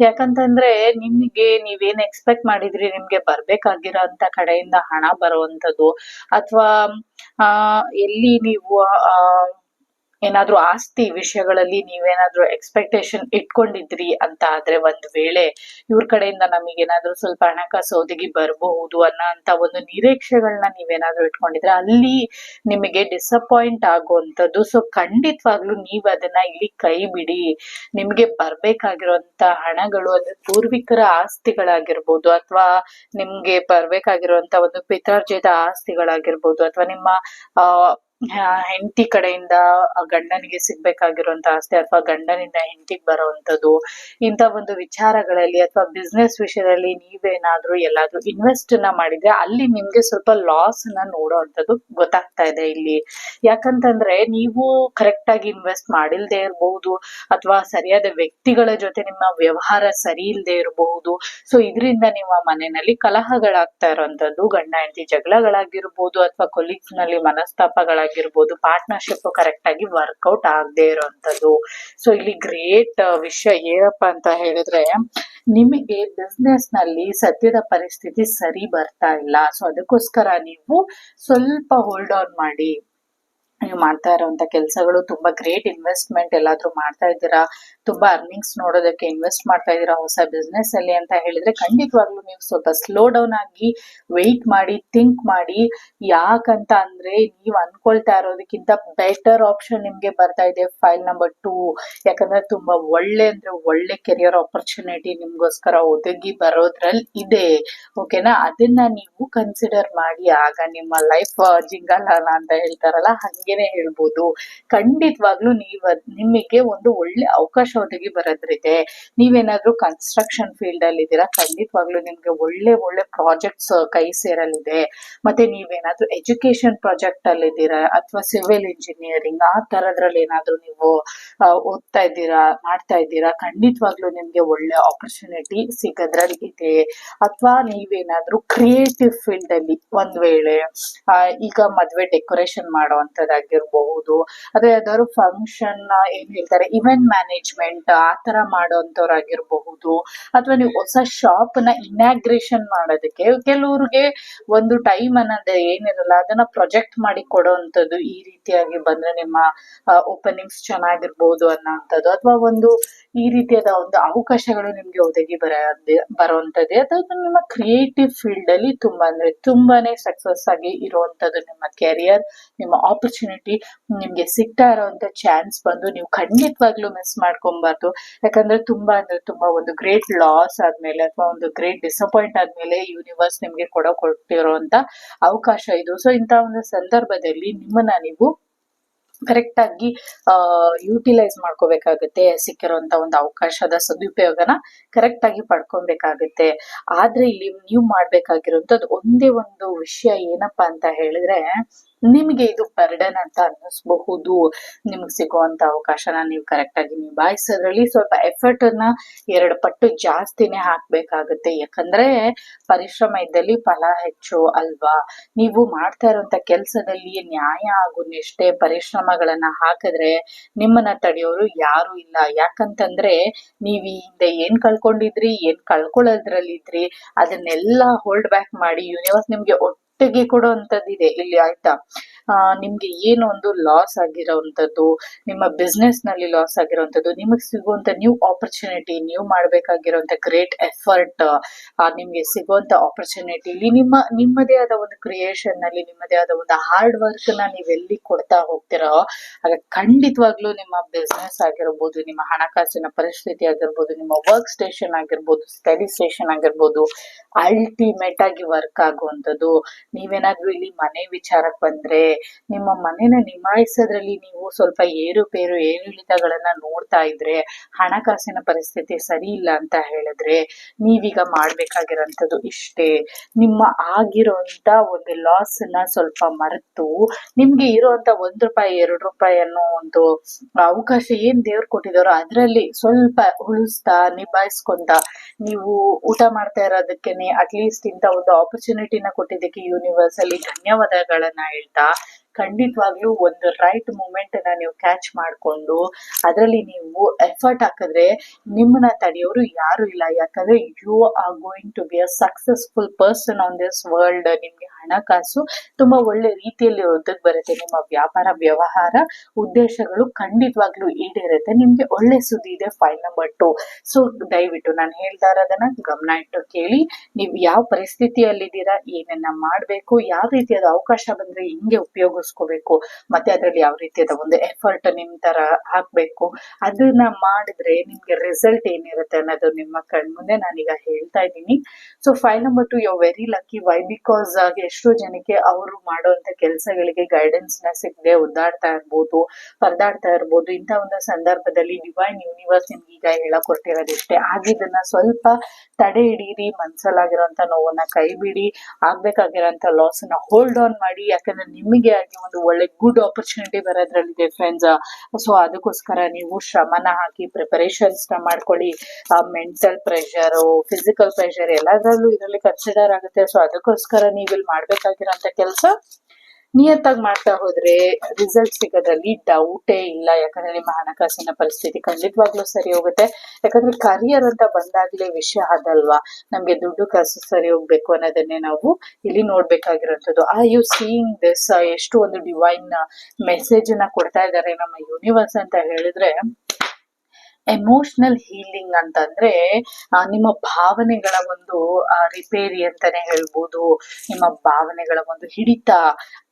ಯಾಕಂತಂದ್ರೆ ನಿಮಗೆ ನೀವೇನ್ ಎಕ್ಸ್ಪೆಕ್ಟ್ ಮಾಡಿದ್ರಿ ನಿಮ್ಗೆ ಬರ್ಬೇಕಾಗಿರೋ ಅಂತ ಕಡೆಯಿಂದ ಹಣ ಬರುವಂತದ್ದು ಅಥವಾ, ಆ, ಎಲ್ಲಿ ನೀವು, ಆ ಏನಾದ್ರೂ ಆಸ್ತಿ ವಿಷಯಗಳಲ್ಲಿ ನೀವೇನಾದ್ರೂ ಎಕ್ಸ್ಪೆಕ್ಟೇಷನ್ ಇಟ್ಕೊಂಡಿದ್ರಿ ಅಂತ ಆದ್ರೆ ಒಂದ್ ವೇಳೆ ಇವ್ರ ಕಡೆಯಿಂದ ನಮಗೇನಾದ್ರೂ ಸ್ವಲ್ಪ ಹಣಕಾಸು ಒದಗಿ ಬರಬಹುದು ಅನ್ನೋ ಅಂತ ಒಂದು ನಿರೀಕ್ಷೆಗಳನ್ನ ನೀವೇನಾದ್ರೂ ಇಟ್ಕೊಂಡಿದ್ರೆ ಅಲ್ಲಿ ನಿಮಗೆ ಡಿಸಪಾಯಿಂಟ್ ಆಗುವಂಥದ್ದು. ಸೊ ಖಂಡಿತವಾಗ್ಲೂ ನೀವ್ ಅದನ್ನ ಇಲ್ಲಿ ಕೈ ಬಿಡಿ. ನಿಮ್ಗೆ ಬರ್ಬೇಕಾಗಿರುವಂತ ಹಣಗಳು ಅಂದ್ರೆ ಪೂರ್ವಿಕರ ಆಸ್ತಿಗಳಾಗಿರ್ಬೋದು ಅಥವಾ ನಿಮ್ಗೆ ಬರ್ಬೇಕಾಗಿರುವಂತ ಒಂದು ಪಿತಾರ್ಜಿತ ಆಸ್ತಿಗಳಾಗಿರ್ಬೋದು ಅಥವಾ ನಿಮ್ಮ, ಆ ಹೆಂಡತಿ ಕಡೆಯಿಂದ ಗಂಡನಿಗೆ ಸಿಗ್ಬೇಕಾಗಿರುವಂತ ಆಸ್ತಿ ಅಥವಾ ಗಂಡನಿಂದ ಹೆಂಡತಿಗೆ ಬರುವಂತದ್ದು ಇಂತ ಒಂದು ವಿಚಾರಗಳಲ್ಲಿ ಅಥವಾ ಬಿಸ್ನೆಸ್ ವಿಷಯದಲ್ಲಿ ನೀವೇನಾದ್ರೂ ಎಲ್ಲಾದ್ರೂ ಇನ್ವೆಸ್ಟ್ನ ಮಾಡಿದ್ರೆ ಅಲ್ಲಿ ನಿಮ್ಗೆ ಸ್ವಲ್ಪ ಲಾಸ್ನ ನೋಡುವಂತದ್ದು ಗೊತ್ತಾಗ್ತಾ ಇದೆ ಇಲ್ಲಿ. ಯಾಕಂತಂದ್ರೆ ನೀವು ಕರೆಕ್ಟ್ ಆಗಿ ಇನ್ವೆಸ್ಟ್ ಮಾಡಿಲ್ದೇ ಇರಬಹುದು ಅಥವಾ ಸರಿಯಾದ ವ್ಯಕ್ತಿಗಳ ಜೊತೆ ನಿಮ್ಮ ವ್ಯವಹಾರ ಸರಿ ಇಲ್ದೆ ಇರಬಹುದು ಸೊ ಇದರಿಂದ ನಿಮ್ಮ ಮನೆಯಲ್ಲಿ ಕಲಹಗಳಾಗ್ತಾ ಇರುವಂತದ್ದು ಗಂಡ, ಹೆಂಡತಿ ಜಗಳಗಳಾಗಿರ್ಬೋದು ಅಥವಾ ಕೊಲೀಗ್ಸ್ನಲ್ಲಿ ಮನಸ್ತಾಪಗಳಾಗಿರ್ಬೋದು ಪಾರ್ಟ್ನರ್ಶಿಪ್ ಕರೆಕ್ಟ್ ಆಗಿ ವರ್ಕೌಟ್ ಆಗದೆ ಇರುವಂತದ್ದು ಸೊ ಇಲ್ಲಿ ಗ್ರೇಟ್ ವಿಷಯ ಏನಪ್ಪ ಅಂತ ಹೇಳಿದ್ರೆ, ನಿಮಗೆ ಬಿಸ್ನೆಸ್ನಲ್ಲಿ ಸದ್ಯದ ಪರಿಸ್ಥಿತಿ ಸರಿ ಬರ್ತಾ ಇಲ್ಲ. ಸೊ ಅದಕ್ಕೋಸ್ಕರ ನೀವು ಸ್ವಲ್ಪ ಹೋಲ್ಡ್ ಆನ್ ಮಾಡಿ. ನೀವು ಮಾಡ್ತಾ ಇರುವಂತ ಕೆಲಸಗಳು ತುಂಬಾ ಗ್ರೇಟ್ ಇನ್ವೆಸ್ಟ್ಮೆಂಟ್ ಎಲ್ಲಾದ್ರೂ ಮಾಡ್ತಾ ಇದ್ದೀರಾ? ತುಂಬಾ ಅರ್ನಿಂಗ್ಸ್ ನೋಡೋದಕ್ಕೆ ಇನ್ವೆಸ್ಟ್ ಮಾಡ್ತಾ ಇದ್ದೀರಾ ಹೊಸ ಬಿಸ್ನೆಸ್ ಅಲ್ಲಿ ಅಂತ ಹೇಳಿದ್ರೆ ಖಂಡಿತವಾಗ್ಲೂ ನೀವು ಸ್ವಲ್ಪ ಸ್ಲೋ ಡೌನ್ ಆಗಿ ವೆಯ್ಟ್ ಮಾಡಿ ಥಿಂಕ್ ಮಾಡಿ. ಯಾಕಂತ ಅಂದ್ರೆ ನೀವು ಅನ್ಕೊಳ್ತಾ ಇರೋದಕ್ಕಿಂತ ಬೆಟರ್ ಆಪ್ಷನ್ ನಿಮ್ಗೆ ಬರ್ತಾ ಇದೆ ಫೈಲ್ ನಂಬರ್ ಟೂ ಯಾಕಂದ್ರೆ ತುಂಬಾ ಒಳ್ಳೆ ಅಂದ್ರೆ ಒಳ್ಳೆ ಕೆರಿಯರ್ ಆಪರ್ಚುನಿಟಿ ನಿಮ್ಗೋಸ್ಕರ ಒದಗಿ ಬರೋದ್ರಲ್ಲಿ ಇದೆ. ಓಕೆನಾ ಅದನ್ನ ನೀವು ಕನ್ಸಿಡರ್ ಮಾಡಿ. ಆಗ ನಿಮ್ಮ ಲೈಫ್ ಜಿಂಗಾಲಾಲ ಅಂತ ಹೇಳ್ತಾರಲ್ಲ, ಹಂಗೇನೆ ಹೇಳ್ಬೋದು. ಖಂಡಿತವಾಗ್ಲೂ ನೀವ್ ನಿಮಗೆ ಒಂದು ಒಳ್ಳೆ ಅವಕಾಶ ಒದಗಿ ಬರೋದ್ರಿದೆ. ನೀವೇನಾದ್ರೂ ಕನ್ಸ್ಟ್ರಕ್ಷನ್ ಫೀಲ್ಡ್ ಅಲ್ಲಿ ಇದ್ದೀರಾ? ಖಂಡಿತವಾಗ್ಲೂ ನಿಮ್ಗೆ ಒಳ್ಳೆ ಒಳ್ಳೆ ಪ್ರಾಜೆಕ್ಟ್ಸ್ ಕೈ ಸೇರಲಿದೆ. ಮತ್ತೆ ನೀವೇನಾದ್ರೂ ಎಜುಕೇಶನ್ ಪ್ರಾಜೆಕ್ಟ್ ಅಲ್ಲಿ ಇದ್ದೀರಾ? ಅಥವಾ ಸಿವಿಲ್ ಇಂಜಿನಿಯರಿಂಗ್ ಆ ತರದ್ರಲ್ಲಿ ಏನಾದ್ರೂ ನೀವು ಓದ್ತಾ ಇದ್ದೀರಾ, ಮಾಡ್ತಾ ಇದ್ದೀರಾ? ಖಂಡಿತವಾಗ್ಲೂ ನಿಮ್ಗೆ ಒಳ್ಳೆ ಆಪರ್ಚುನಿಟಿ ಸಿಗೋದ್ರಲ್ಲಿ ಇದೆ. ಅಥವಾ ನೀವೇನಾದ್ರೂ ಕ್ರಿಯೇಟಿವ್ ಫೀಲ್ಡ್ ಅಲ್ಲಿ ಒಂದ್ ವೇಳೆ ಈಗ ಮದ್ವೆ ಡೆಕೋರೇಷನ್ ಮಾಡುವಂತದ್ದಾಗಿರ್ಬಹುದು ಅದೇ ಯಾವ್ದಾದ್ರು ಫಂಕ್ಷನ್ ಏನ್ ಹೇಳ್ತಾರೆ ಇವೆಂಟ್ ಮ್ಯಾನೇಜ್ಮೆಂಟ್ ಅಡ್ವರ್ಟೈಸ್ಮೆಂಟ್ ಆ ತರ ಮಾಡೋಂಥವ್ರಾಗಿರ್ಬಹುದು. ಅಥವಾ ನೀವು ಹೊಸ ಶಾಪ್ನ ಇನಾಗ್ರೇಷನ್ ಮಾಡೋದಕ್ಕೆ ಕೆಲವ್ರಿಗೆ ಒಂದು ಟೈಮ್ ಅನ್ನೋದು ಏನಿರಲ್ಲ, ಅದನ್ನ ಪ್ರೊಜೆಕ್ಟ್ ಮಾಡಿ ಕೊಡೋಂಥದ್ದು ಈ ರೀತಿಯಾಗಿ ಬಂದ್ರೆ ನಿಮ್ಮ ಓಪನಿಂಗ್ಸ್ ಚೆನ್ನಾಗಿರ್ಬಹುದು ಅನ್ನೋಂಥದ್ದು. ಅಥವಾ ಒಂದು ಈ ರೀತಿಯಾದ ಒಂದು ಅವಕಾಶಗಳು ನಿಮ್ಗೆ ಒದಗಿ ಬರ ಬರುವಂತದ್ದೇ ಅಥವಾ ನಿಮ್ಮ ಕ್ರಿಯೇಟಿವ್ ಫೀಲ್ಡ್ ಅಲ್ಲಿ ತುಂಬಾ ಅಂದ್ರೆ ತುಂಬಾನೇ ಸಕ್ಸಸ್ ಆಗಿ ಇರುವಂತದ್ದು ನಿಮ್ಮ ಕೆರಿಯರ್ ನಿಮ್ಮ ಆಪರ್ಚುನಿಟಿ ನಿಮ್ಗೆ ಸಿಗ್ತಾ ಇರೋಂತ ಚಾನ್ಸ್ ಬಂದು ನೀವು ಖಂಡಿತವಾಗ್ಲೂ ಮಿಸ್ ಮಾಡ್ಕೊಬಾರ್ದು ಯಾಕಂದ್ರೆ ತುಂಬಾ ಅಂದ್ರೆ ತುಂಬಾ ಒಂದು ಗ್ರೇಟ್ ಲಾಸ್ ಆದ್ಮೇಲೆ ಅಥವಾ ಒಂದು ಗ್ರೇಟ್ ಡಿಸಪಾಯಿಂಟ್ ಆದ್ಮೇಲೆ ಯೂನಿವರ್ಸ್ ನಿಮ್ಗೆ ಕೊಡೋ ಕೊಟ್ಟಿರುವಂತ ಅವಕಾಶ ಇದು. ಸೊ ಇಂತ ಒಂದು ಸಂದರ್ಭದಲ್ಲಿ ನಿಮ್ಮನ್ನ ನೀವು ಕರೆಕ್ಟ್ ಆಗಿ ಯುಟಿಲೈಸ್ ಮಾಡ್ಕೋಬೇಕಾಗುತ್ತೆ ಸಿಕ್ಕಿರುವಂತ ಒಂದು ಅವಕಾಶದ ಸದುಪಯೋಗನ ಕರೆಕ್ಟ್ ಆಗಿ ಪಡ್ಕೊಬೇಕಾಗುತ್ತೆ. ಆದ್ರೆ ಇಲ್ಲಿ ನೀವು ಮಾಡ್ಬೇಕಾಗಿರುವಂತದ್ದು ಒಂದೇ ಒಂದು ವಿಷಯ ಏನಪ್ಪಾ ಅಂತ ಹೇಳಿದ್ರೆ ನಿಮಗೆ ಇದು ಬರ್ಡನ್ ಅಂತ ಅನ್ನಿಸ್ಬಹುದು. ನಿಮಗೆ ಸಿಗುವಂತ ಅವಕಾಶನ ನೀವು ಕರೆಕ್ಟ್ ಆಗಿ ನಿಭಾಯಿಸೋದ್ರಲ್ಲಿ ಸ್ವಲ್ಪ ಎಫರ್ಟ್ ಅನ್ನ ಎರಡು ಪಟ್ಟು ಜಾಸ್ತಿನೇ ಹಾಕ್ಬೇಕಾಗುತ್ತೆ. ಯಾಕಂದ್ರೆ ಪರಿಶ್ರಮ ಇದ್ದಲ್ಲಿ ಫಲ ಹೆಚ್ಚು ಅಲ್ವಾ? ನೀವು ಮಾಡ್ತಾ ಇರುವಂತ ಕೆಲಸದಲ್ಲಿ ನ್ಯಾಯ ಹಾಗೂ ನಿಷ್ಠೆ ಪರಿಶ್ರಮಗಳನ್ನ ಹಾಕಿದ್ರೆ ನಿಮ್ಮನ್ನ ತಡೆಯೋರು ಯಾರು ಇಲ್ಲ. ಯಾಕಂತಂದ್ರೆ ನೀವ್ ಈ ಹಿಂದೆ ಏನ್ ಕಳ್ಕೊಂಡಿದ್ರಿ, ಏನ್ ಕಳ್ಕೊಳ್ಳೋದ್ರಲ್ಲಿ ಇದ್ರಿ ಅದನ್ನೆಲ್ಲ ಹೋಲ್ಡ್ ಬ್ಯಾಕ್ ಮಾಡಿ ಯೂನಿವರ್ಸ್ ನಿಮ್ಗೆ ಒಟ್ಟಿಗೆ ಕೊಡುವಂತದ್ದಿದೆ ಇಲ್ಲಿ ಆಯ್ತಾ? ನಿಮ್ಗೆ ಏನು ಒಂದು ಲಾಸ್ ಆಗಿರೋವಂಥದ್ದು ನಿಮ್ಮ ಬಿಸ್ನೆಸ್ನಲ್ಲಿ ಲಾಸ್ ಆಗಿರೋವಂಥದ್ದು ನಿಮಗೆ ಸಿಗುವಂತ ನ್ಯೂ ಆಪರ್ಚುನಿಟಿ ನೀವು ಮಾಡಬೇಕಾಗಿರುವಂತ ಗ್ರೇಟ್ ಎಫರ್ಟ್ ನಿಮ್ಗೆ ಸಿಗುವಂತ ಆಪರ್ಚುನಿಟಿ ನಿಮ್ಮ, ನಿಮ್ಮದೇ ಆದ ಒಂದು ಕ್ರಿಯೇಷನ್ನಲ್ಲಿ, ನಿಮ್ಮದೇ ಆದ ಒಂದು ಹಾರ್ಡ್ ವರ್ಕ್ನ ಎಲ್ಲಿ ಕೊಡ್ತಾ ಹೋಗ್ತಿರೋ, ಆಗ ಖಂಡಿತವಾಗ್ಲೂ ನಿಮ್ಮ ಬಿಸ್ನೆಸ್ ಆಗಿರ್ಬೋದು, ನಿಮ್ಮ ಹಣಕಾಸಿನ ಪರಿಸ್ಥಿತಿ ಆಗಿರ್ಬೋದು, ನಿಮ್ಮ ವರ್ಕ್ ಸ್ಟೇಷನ್ ಆಗಿರ್ಬೋದು ಸ್ಟಡಿ ಸ್ಟೇಷನ್ ಆಗಿರ್ಬೋದು ಅಲ್ಟಿಮೇಟ್ ಆಗಿ ವರ್ಕ್ ಆಗುವಂಥದ್ದು. ನೀವೇನಾದ್ರೂ ಇಲ್ಲಿ ಮನೆ ವಿಚಾರಕ್ಕೆ ಬಂದ್ರೆ ನಿಮ್ಮ ಮನೆನ ನಿಭಾಯಿಸೋದ್ರಲ್ಲಿ ನೀವು ಸ್ವಲ್ಪ ಏರುಪೇರು ಏರಿಳಿತಗಳನ್ನ ನೋಡ್ತಾ ಇದ್ರೆ, ಹಣಕಾಸಿನ ಪರಿಸ್ಥಿತಿ ಸರಿ ಇಲ್ಲ ಅಂತ ಹೇಳಿದ್ರೆ ನೀವೀಗ ಮಾಡ್ಬೇಕಾಗಿರೋಂಥದ್ದು ಇಷ್ಟೇ. ನಿಮ್ಮ ಆಗಿರೋಂತ ಒಂದು ಲಾಸ್ನ ಸ್ವಲ್ಪ ಮರೆತು, ನಿಮ್ಗೆ ಇರುವಂತ ಒಂದ್ ರೂಪಾಯಿ, ಎರಡು ರೂಪಾಯಿ ಅನ್ನೋ ಒಂದು ಅವಕಾಶ ಏನ್ ದೇವ್ರು ಕೊಟ್ಟಿದಾರೋ ಅದ್ರಲ್ಲಿ ಸ್ವಲ್ಪ ಉಳಿಸ್ತಾ ನಿಭಾಯಿಸ್ಕೊಂತ ನೀವು ಊಟ ಮಾಡ್ತಾ ಇರೋದಕ್ಕೇನೆ ಅಟ್ಲೀಸ್ಟ್ ಇಂತ ಒಂದು ಆಪರ್ಚುನಿಟಿನ ಕೊಟ್ಟಿದ್ದಕ್ಕೆ ಯೂನಿವರ್ಸ್ ಅಲ್ಲಿ ಧನ್ಯವಾದಗಳನ್ನ ಹೇಳ್ತಾ, ಖಂಡಿತವಾಗ್ಲೂ ಒಂದು ರೈಟ್ ಮೂಮೆಂಟ್ನ ನೀವು ಕ್ಯಾಚ್ ಮಾಡ್ಕೊಂಡು, ಅದರಲ್ಲಿ ನೀವು ಎಫರ್ಟ್ ಹಾಕಿದ್ರೆ ನಿಮ್ಮನ್ನ ತಡೆಯೋರು ಯಾರು ಇಲ್ಲ. ಯಾಕಂದ್ರೆ you are going to be a successful person on this world ನಿಮ್ಗೆ ಹಣಕಾಸು ತುಂಬಾ ಒಳ್ಳೆ ರೀತಿಯಲ್ಲಿ ಒದಗ್ ಬರುತ್ತೆ. ನಿಮ್ಮ ವ್ಯಾಪಾರ, ವ್ಯವಹಾರ ಉದ್ದೇಶಗಳು ಖಂಡಿತವಾಗ್ಲೂ ಈಡೇರುತ್ತೆ. ನಿಮ್ಗೆ ಒಳ್ಳೆ ಸುದ್ದಿ ಇದೆ ಫೈಲ್ ನಂಬರ್ ಟು ಸೊ ದಯವಿಟ್ಟು ನಾನು ಹೇಳ್ತಾ ಇರೋದನ್ನ ಗಮನ ಇಟ್ಟು ಕೇಳಿ. ನೀವು ಯಾವ ಪರಿಸ್ಥಿತಿಯಲ್ಲಿದ್ದೀರಾ ಏನನ್ನ ಮಾಡ್ಬೇಕು, ಯಾವ ರೀತಿಯಾದ ಅವಕಾಶ ಬಂದ್ರೆ ಹಿಂಗೆ ಉಪಯೋಗಿಸ್ಕೋಬೇಕು, ಮತ್ತೆ ಅದ್ರಲ್ಲಿ ಯಾವ ರೀತಿಯಾದ ಒಂದು ಎಫರ್ಟ್ ನಿಮ್ ತರ ಹಾಕ್ಬೇಕು, ಅದನ್ನ ಮಾಡಿದ್ರೆ ನಿಮ್ಗೆ ರಿಸಲ್ಟ್ ಏನಿರುತ್ತೆ ಅನ್ನೋದು ನಿಮ್ಮ ಕಣ್ಮುಂದೆ ನಾನೀಗ ಹೇಳ್ತಾ ಇದ್ದೀನಿ. So pile number two you very lucky why because ಎಷ್ಟೋ ಜನಕ್ಕೆ ಅವರು ಮಾಡುವಂತ ಕೆಲಸಗಳಿಗೆ ಗೈಡೆನ್ಸ್ನ ಸಿಗದೆ ಒದ್ದಾಡ್ತಾ ಇರ್ಬೋದು, ಪರದಾಡ್ತಾ ಇರ್ಬೋದು. ಇಂಥ ಒಂದು ಸಂದರ್ಭದಲ್ಲಿ ಡಿವೈನ್ ಯೂನಿವರ್ಸ್ ನಿಮ್ಗೆ ಈಗ ಹೇಳಕ್ ಕೊಟ್ಟಿರೋದಿಷ್ಟೇ ಆಗಿದ್ದನ್ನ ಸ್ವಲ್ಪ ತಡೆ ಹಿಡೀರಿ ಮನ್ಸಲ್ಲಾಗಿರೋಂತ ನೋವನ್ನ ಕೈ ಬಿಡಿ ಆಗ್ಬೇಕಾಗಿರೋಂತ ಲಾಸ್ನ ಹೋಲ್ಡ್ ಆನ್ ಮಾಡಿ. ಯಾಕಂದ್ರೆ ನಿಮಗೆ ಆಗಿ ಒಂದು ಒಳ್ಳೆ ಗುಡ್ ಆಪರ್ಚುನಿಟಿ ಬರೋದ್ರಲ್ಲಿದೆ ಫ್ರೆಂಡ್ಸ್ ಸೊ ಅದಕ್ಕೋಸ್ಕರ ನೀವು ಶ್ರಮನ ಹಾಕಿ ಪ್ರಿಪರೇಷನ್ಸ್ನ ಮಾಡ್ಕೊಳ್ಳಿ. ಮೆಂಟಲ್ ಪ್ರೆಷರ್ ಫಿಸಿಕಲ್ ಪ್ರೆಷರ್ ಎಲ್ಲದರಲ್ಲೂ ಇದರಲ್ಲಿ ಕನ್ಸಿಡರ್ ಆಗುತ್ತೆ. ಸೊ ಅದಕ್ಕೋಸ್ಕರ ನೀವು ಇಲ್ಲಿ ಮಾಡ್ಬೇಕಾಗಿರೋಂತ ಕೆಲಸ ನಿಯತ್ತಾಗಿ ಮಾಡ್ತಾ ಹೋದ್ರೆ ರಿಸಲ್ಟ್ ಸಿಗೋದ್ರಲ್ಲಿ ಡೌಟೇ ಇಲ್ಲ. ಯಾಕಂದ್ರೆ ನಿಮ್ಮ ಹಣಕಾಸಿನ ಪರಿಸ್ಥಿತಿ ಖಂಡಿತವಾಗ್ಲೂ ಸರಿ ಹೋಗುತ್ತೆ. ಯಾಕಂದ್ರೆ ಕರಿಯರ್ ಅಂತ ಬಂದಾಗ್ಲೇ ವಿಷಯ ಅದಲ್ವಾ? ನಮ್ಗೆ ದುಡ್ಡು ಕಾಸು ಸರಿ ಹೋಗ್ಬೇಕು ಅನ್ನೋದನ್ನೇ ನಾವು ಇಲ್ಲಿ ನೋಡ್ಬೇಕಾಗಿರೋಂಥದ್ದು. ಆ ಯು ಸೀಯಿಂಗ್ ದಿಸ್ ಎಷ್ಟು ಒಂದು ಡಿವೈನ್ ಮೆಸೇಜ್ನ ಕೊಡ್ತಾ ಇದ್ದಾರೆ ನಮ್ಮ ಯೂನಿವರ್ಸ್ ಅಂತ ಹೇಳಿದ್ರೆ ಎಮೋಷನಲ್ ಹೀಲಿಂಗ್ ಅಂತಂದ್ರೆ ನಿಮ್ಮ ಭಾವನೆಗಳ ಒಂದು ರಿಪೇರಿ ಅಂತಾನೆ ಹೇಳ್ಬೋದು. ನಿಮ್ಮ ಭಾವನೆಗಳ ಒಂದು ಹಿಡಿತ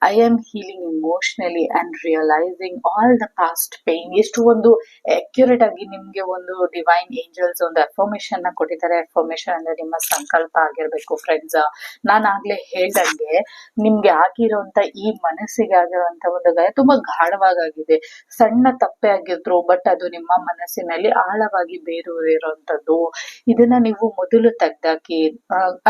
I am healing emotionally and realizing all the past pain ಎಷ್ಟು ಒಂದು ಅಕ್ಯುರೇಟ್ ಆಗಿ ನಿಮ್ಗೆ ಒಂದು ಡಿವೈನ್ ಏಂಜಲ್ಸ್ ಒಂದು ಅಫರ್ಮೇಶನ್ನ ಕೊಟ್ಟಿದ್ದಾರೆ. ಅಫರ್ಮೇಶನ್ ಅಂದ್ರೆ ನಿಮ್ಮ ಸಂಕಲ್ಪ ಆಗಿರ್ಬೇಕು ಫ್ರೆಂಡ್ಸ್ ನಾನು ಆಗ್ಲೇ ಹೇಳ್ದಂಗೆ ನಿಮ್ಗೆ ಆಗಿರುವಂತ ಈ ಮನಸ್ಸಿಗೆ ಆಗಿರುವಂತ ಒಂದು ಗಾಯ ತುಂಬಾ ಗಾಢವಾಗಿದೆ ಸಣ್ಣ ತಪ್ಪೆ ಆಗಿದ್ರು ಬಟ್ ಅದು ನಿಮ್ಮ ಮನಸ್ಸಿನಲ್ಲಿ ಆಳವಾಗಿ ಬೇರೂರಿರುವಂತದ್ದು. ಇದನ್ನ ನೀವು ಮೊದಲು ತೆಗ್ದಾಕಿ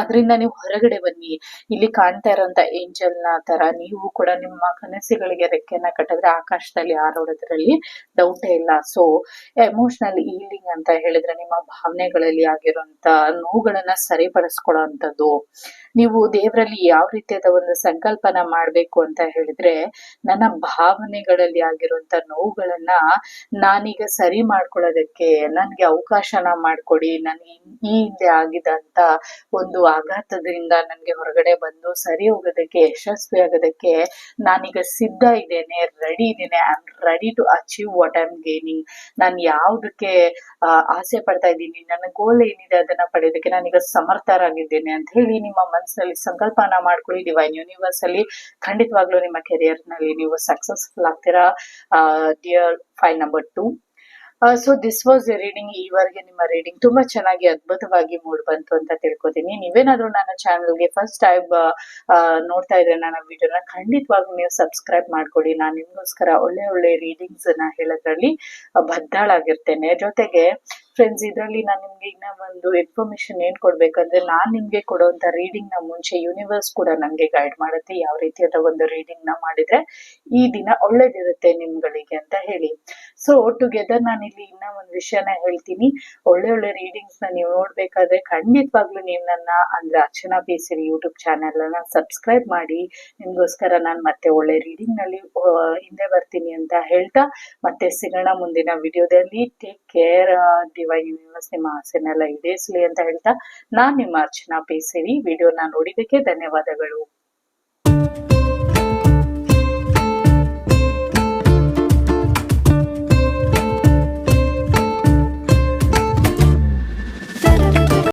ಅದರಿಂದ ನೀವು ಹೊರಗಡೆ ಬನ್ನಿ. ಇಲ್ಲಿ ಕಾಣ್ತಾ ಇರೋಂತ ಏಂಜಲ್ನ ತರ ನೀವು ಕೂಡ ನಿಮ್ಮ ಕನಸುಗಳಿಗೆ ರೆಕ್ಕೆಯನ್ನ ಕಟ್ಟಿದ್ರೆ ಆಕಾಶದಲ್ಲಿ ಹಾರೋಡೋದ್ರಲ್ಲಿ ಡೌಟೇ ಇಲ್ಲ. ಸೊ ಎಮೋಷನಲ್ ಈಲಿಂಗ್ ಅಂತ ಹೇಳಿದ್ರೆ ನಿಮ್ಮ ಭಾವನೆಗಳಲ್ಲಿ ಆಗಿರುವಂತ ನೋವುಗಳನ್ನ ಸರಿಪಡಿಸ್ಕೊಳ್ಳೋ ಅಂತದ್ದು. ನೀವು ದೇವರಲ್ಲಿ ಯಾವ ರೀತಿಯಾದ ಒಂದು ಸಂಕಲ್ಪನ ಮಾಡ್ಬೇಕು ಅಂತ ಹೇಳಿದ್ರೆ, ನನ್ನ ಭಾವನೆಗಳಲ್ಲಿ ಆಗಿರುವಂತ ನೋವುಗಳನ್ನ ನಾನೀಗ ಸರಿ ಮಾಡ್ಕೊಳ್ಳೋದಕ್ಕೆ ನನ್ಗೆ ಅವಕಾಶನ ಮಾಡ್ಕೊಡಿ, ನನ್ ಈ ಹಿಂದೆ ಆಗಿದಂತ ಒಂದು ಆಘಾತದಿಂದ ನನ್ಗೆ ಹೊರಗಡೆ ಬಂದು ಸರಿ ಹೋಗೋದಕ್ಕೆ, ಯಶಸ್ವಿ ಆಗೋದಕ್ಕೆ ನಾನೀಗ ಸಿದ್ಧ ಇದ್ದೇನೆ ರೆಡಿ ಇದ್ದೇನೆ I am ready to achieve what I am gaining ನಾನು ಯಾವ್ದಕ್ಕೆ ಆಸೆ ಪಡ್ತಾ ಇದ್ದೀನಿ, ನನ್ನ ಗೋಲ್ ಏನಿದೆ ಅದನ್ನ ಪಡೆಯೋದಕ್ಕೆ ನಾನೀಗ ಸಮರ್ಥರಾಗಿದ್ದೇನೆ ಅಂತ ಹೇಳಿ ನಿಮ್ಮ ಮನಸ್ಸಲ್ಲಿ ಸಂಕಲ್ಪನ ಮಾಡ್ಕೊಳ್ಳಿ ಡಿವೈನ್ ಯೂನಿವರ್ಸ್ ಅಲ್ಲಿ ಖಂಡಿತವಾಗ್ಲೂ ನಿಮ್ಮ ಕೆರಿಯರ್ನಲ್ಲಿ ನೀವು ಸಕ್ಸಸ್ಫುಲ್ ಆಗ್ತೀರಾ? Dear pile number two so this was reading ಈವರೆಗೆ ನಿಮ್ಮ ರೀಡಿಂಗ್ ತುಂಬಾ ಚೆನ್ನಾಗಿ, ಅದ್ಭುತವಾಗಿ ಮೂಡ್ ಬಂತು ಅಂತ ತಿಳ್ಕೊತೀನಿ. ನೀವೇನಾದ್ರೂ ನನ್ನ ಚಾನಲ್ಗೆ ಫಸ್ಟ್ ಟೈಮ್ ನೋಡ್ತಾ ಇದ್ರೆ ನನ್ನ ವಿಡಿಯೋನ ಖಂಡಿತವಾಗ್ಲೂ ನೀವು ಸಬ್ಸ್ಕ್ರೈಬ್ ಮಾಡ್ಕೊಡಿ. ನಾನು ನಿಮ್ಗೋಸ್ಕರ ಒಳ್ಳೆ ಒಳ್ಳೆ ರೀಡಿಂಗ್ಸ್ನ ಹೇಳೋದ್ರಲ್ಲಿ ಬದ್ದಾಳಾಗಿರ್ತೇನೆ ಜೊತೆಗೆ ಫ್ರೆಂಡ್ಸ್ ಇದರಲ್ಲಿ ನಾನು ನಿಮ್ಗೆ ಇನ್ನ ಒಂದು ಇನ್ಫಾರ್ಮೇಶನ್ ಏನ್ ಕೊಡ್ಬೇಕಂದ್ರೆ, ನಾನ್ ನಿಮ್ಗೆ ಕೊಡುವಂತ ರೀಡಿಂಗ್ನ ಮುಂಚೆ ಯೂನಿವರ್ಸ್ ಕೂಡ ನಂಗೆ ಗೈಡ್ ಮಾಡುತ್ತೆ, ಯಾವ ರೀತಿಯಾದ ಒಂದು ರೀಡಿಂಗ್ನ ಮಾಡಿದ್ರೆ ಈ ದಿನ ಒಳ್ಳೇದಿರುತ್ತೆ ನಿಮ್ಗಳಿಗೆ ಅಂತ ಹೇಳಿ. ಸೊ ಟುಗೆದರ್ ನಾನು ಇಲ್ಲಿ ಇನ್ನ ಒಂದು ವಿಷಯನ ಹೇಳ್ತೀನಿ. ಒಳ್ಳೆ ಒಳ್ಳೆ ರೀಡಿಂಗ್ಸ್ನ ನೀವು ನೋಡ್ಬೇಕಾದ್ರೆ ಖಂಡಿತವಾಗ್ಲೂ ನೀವು ನನ್ನ ಅಂದ್ರೆ ಅರ್ಚನಾ ಬೇಸಿರಿ ಸಿರಿ ಯೂಟ್ಯೂಬ್ ಚಾನೆಲ್ ಅನ್ನ ಸಬ್ಸ್ಕ್ರೈಬ್ ಮಾಡಿ. ನಿಮ್ಗೋಸ್ಕರ ನಾನು ಮತ್ತೆ ಒಳ್ಳೆ ರೀಡಿಂಗ್ನಲ್ಲಿ ಹಿಂದೆ ಬರ್ತೀನಿ ಅಂತ ಹೇಳ್ತಾ ಮತ್ತೆ ಸಿಗೋಣ ಮುಂದಿನ ವಿಡಿಯೋದಲ್ಲಿ ಟೇಕ್ ಕೇರ್ ಡಿವೈನ್ ಯೂನಿವರ್ಸ್ ನಿಮ್ಮ ಆಸೆನೆಲ್ಲ ಈಡೇರಿಸಲಿ ಅಂತ ಹೇಳ್ತಾ ನಾನ್ ನಿಮ್ಮ ಅರ್ಚನಾ ಪಿ ಸಿರಿ ವಿಡಿಯೋನ ನೋಡಿದ್ದಕ್ಕೆ ಧನ್ಯವಾದಗಳು.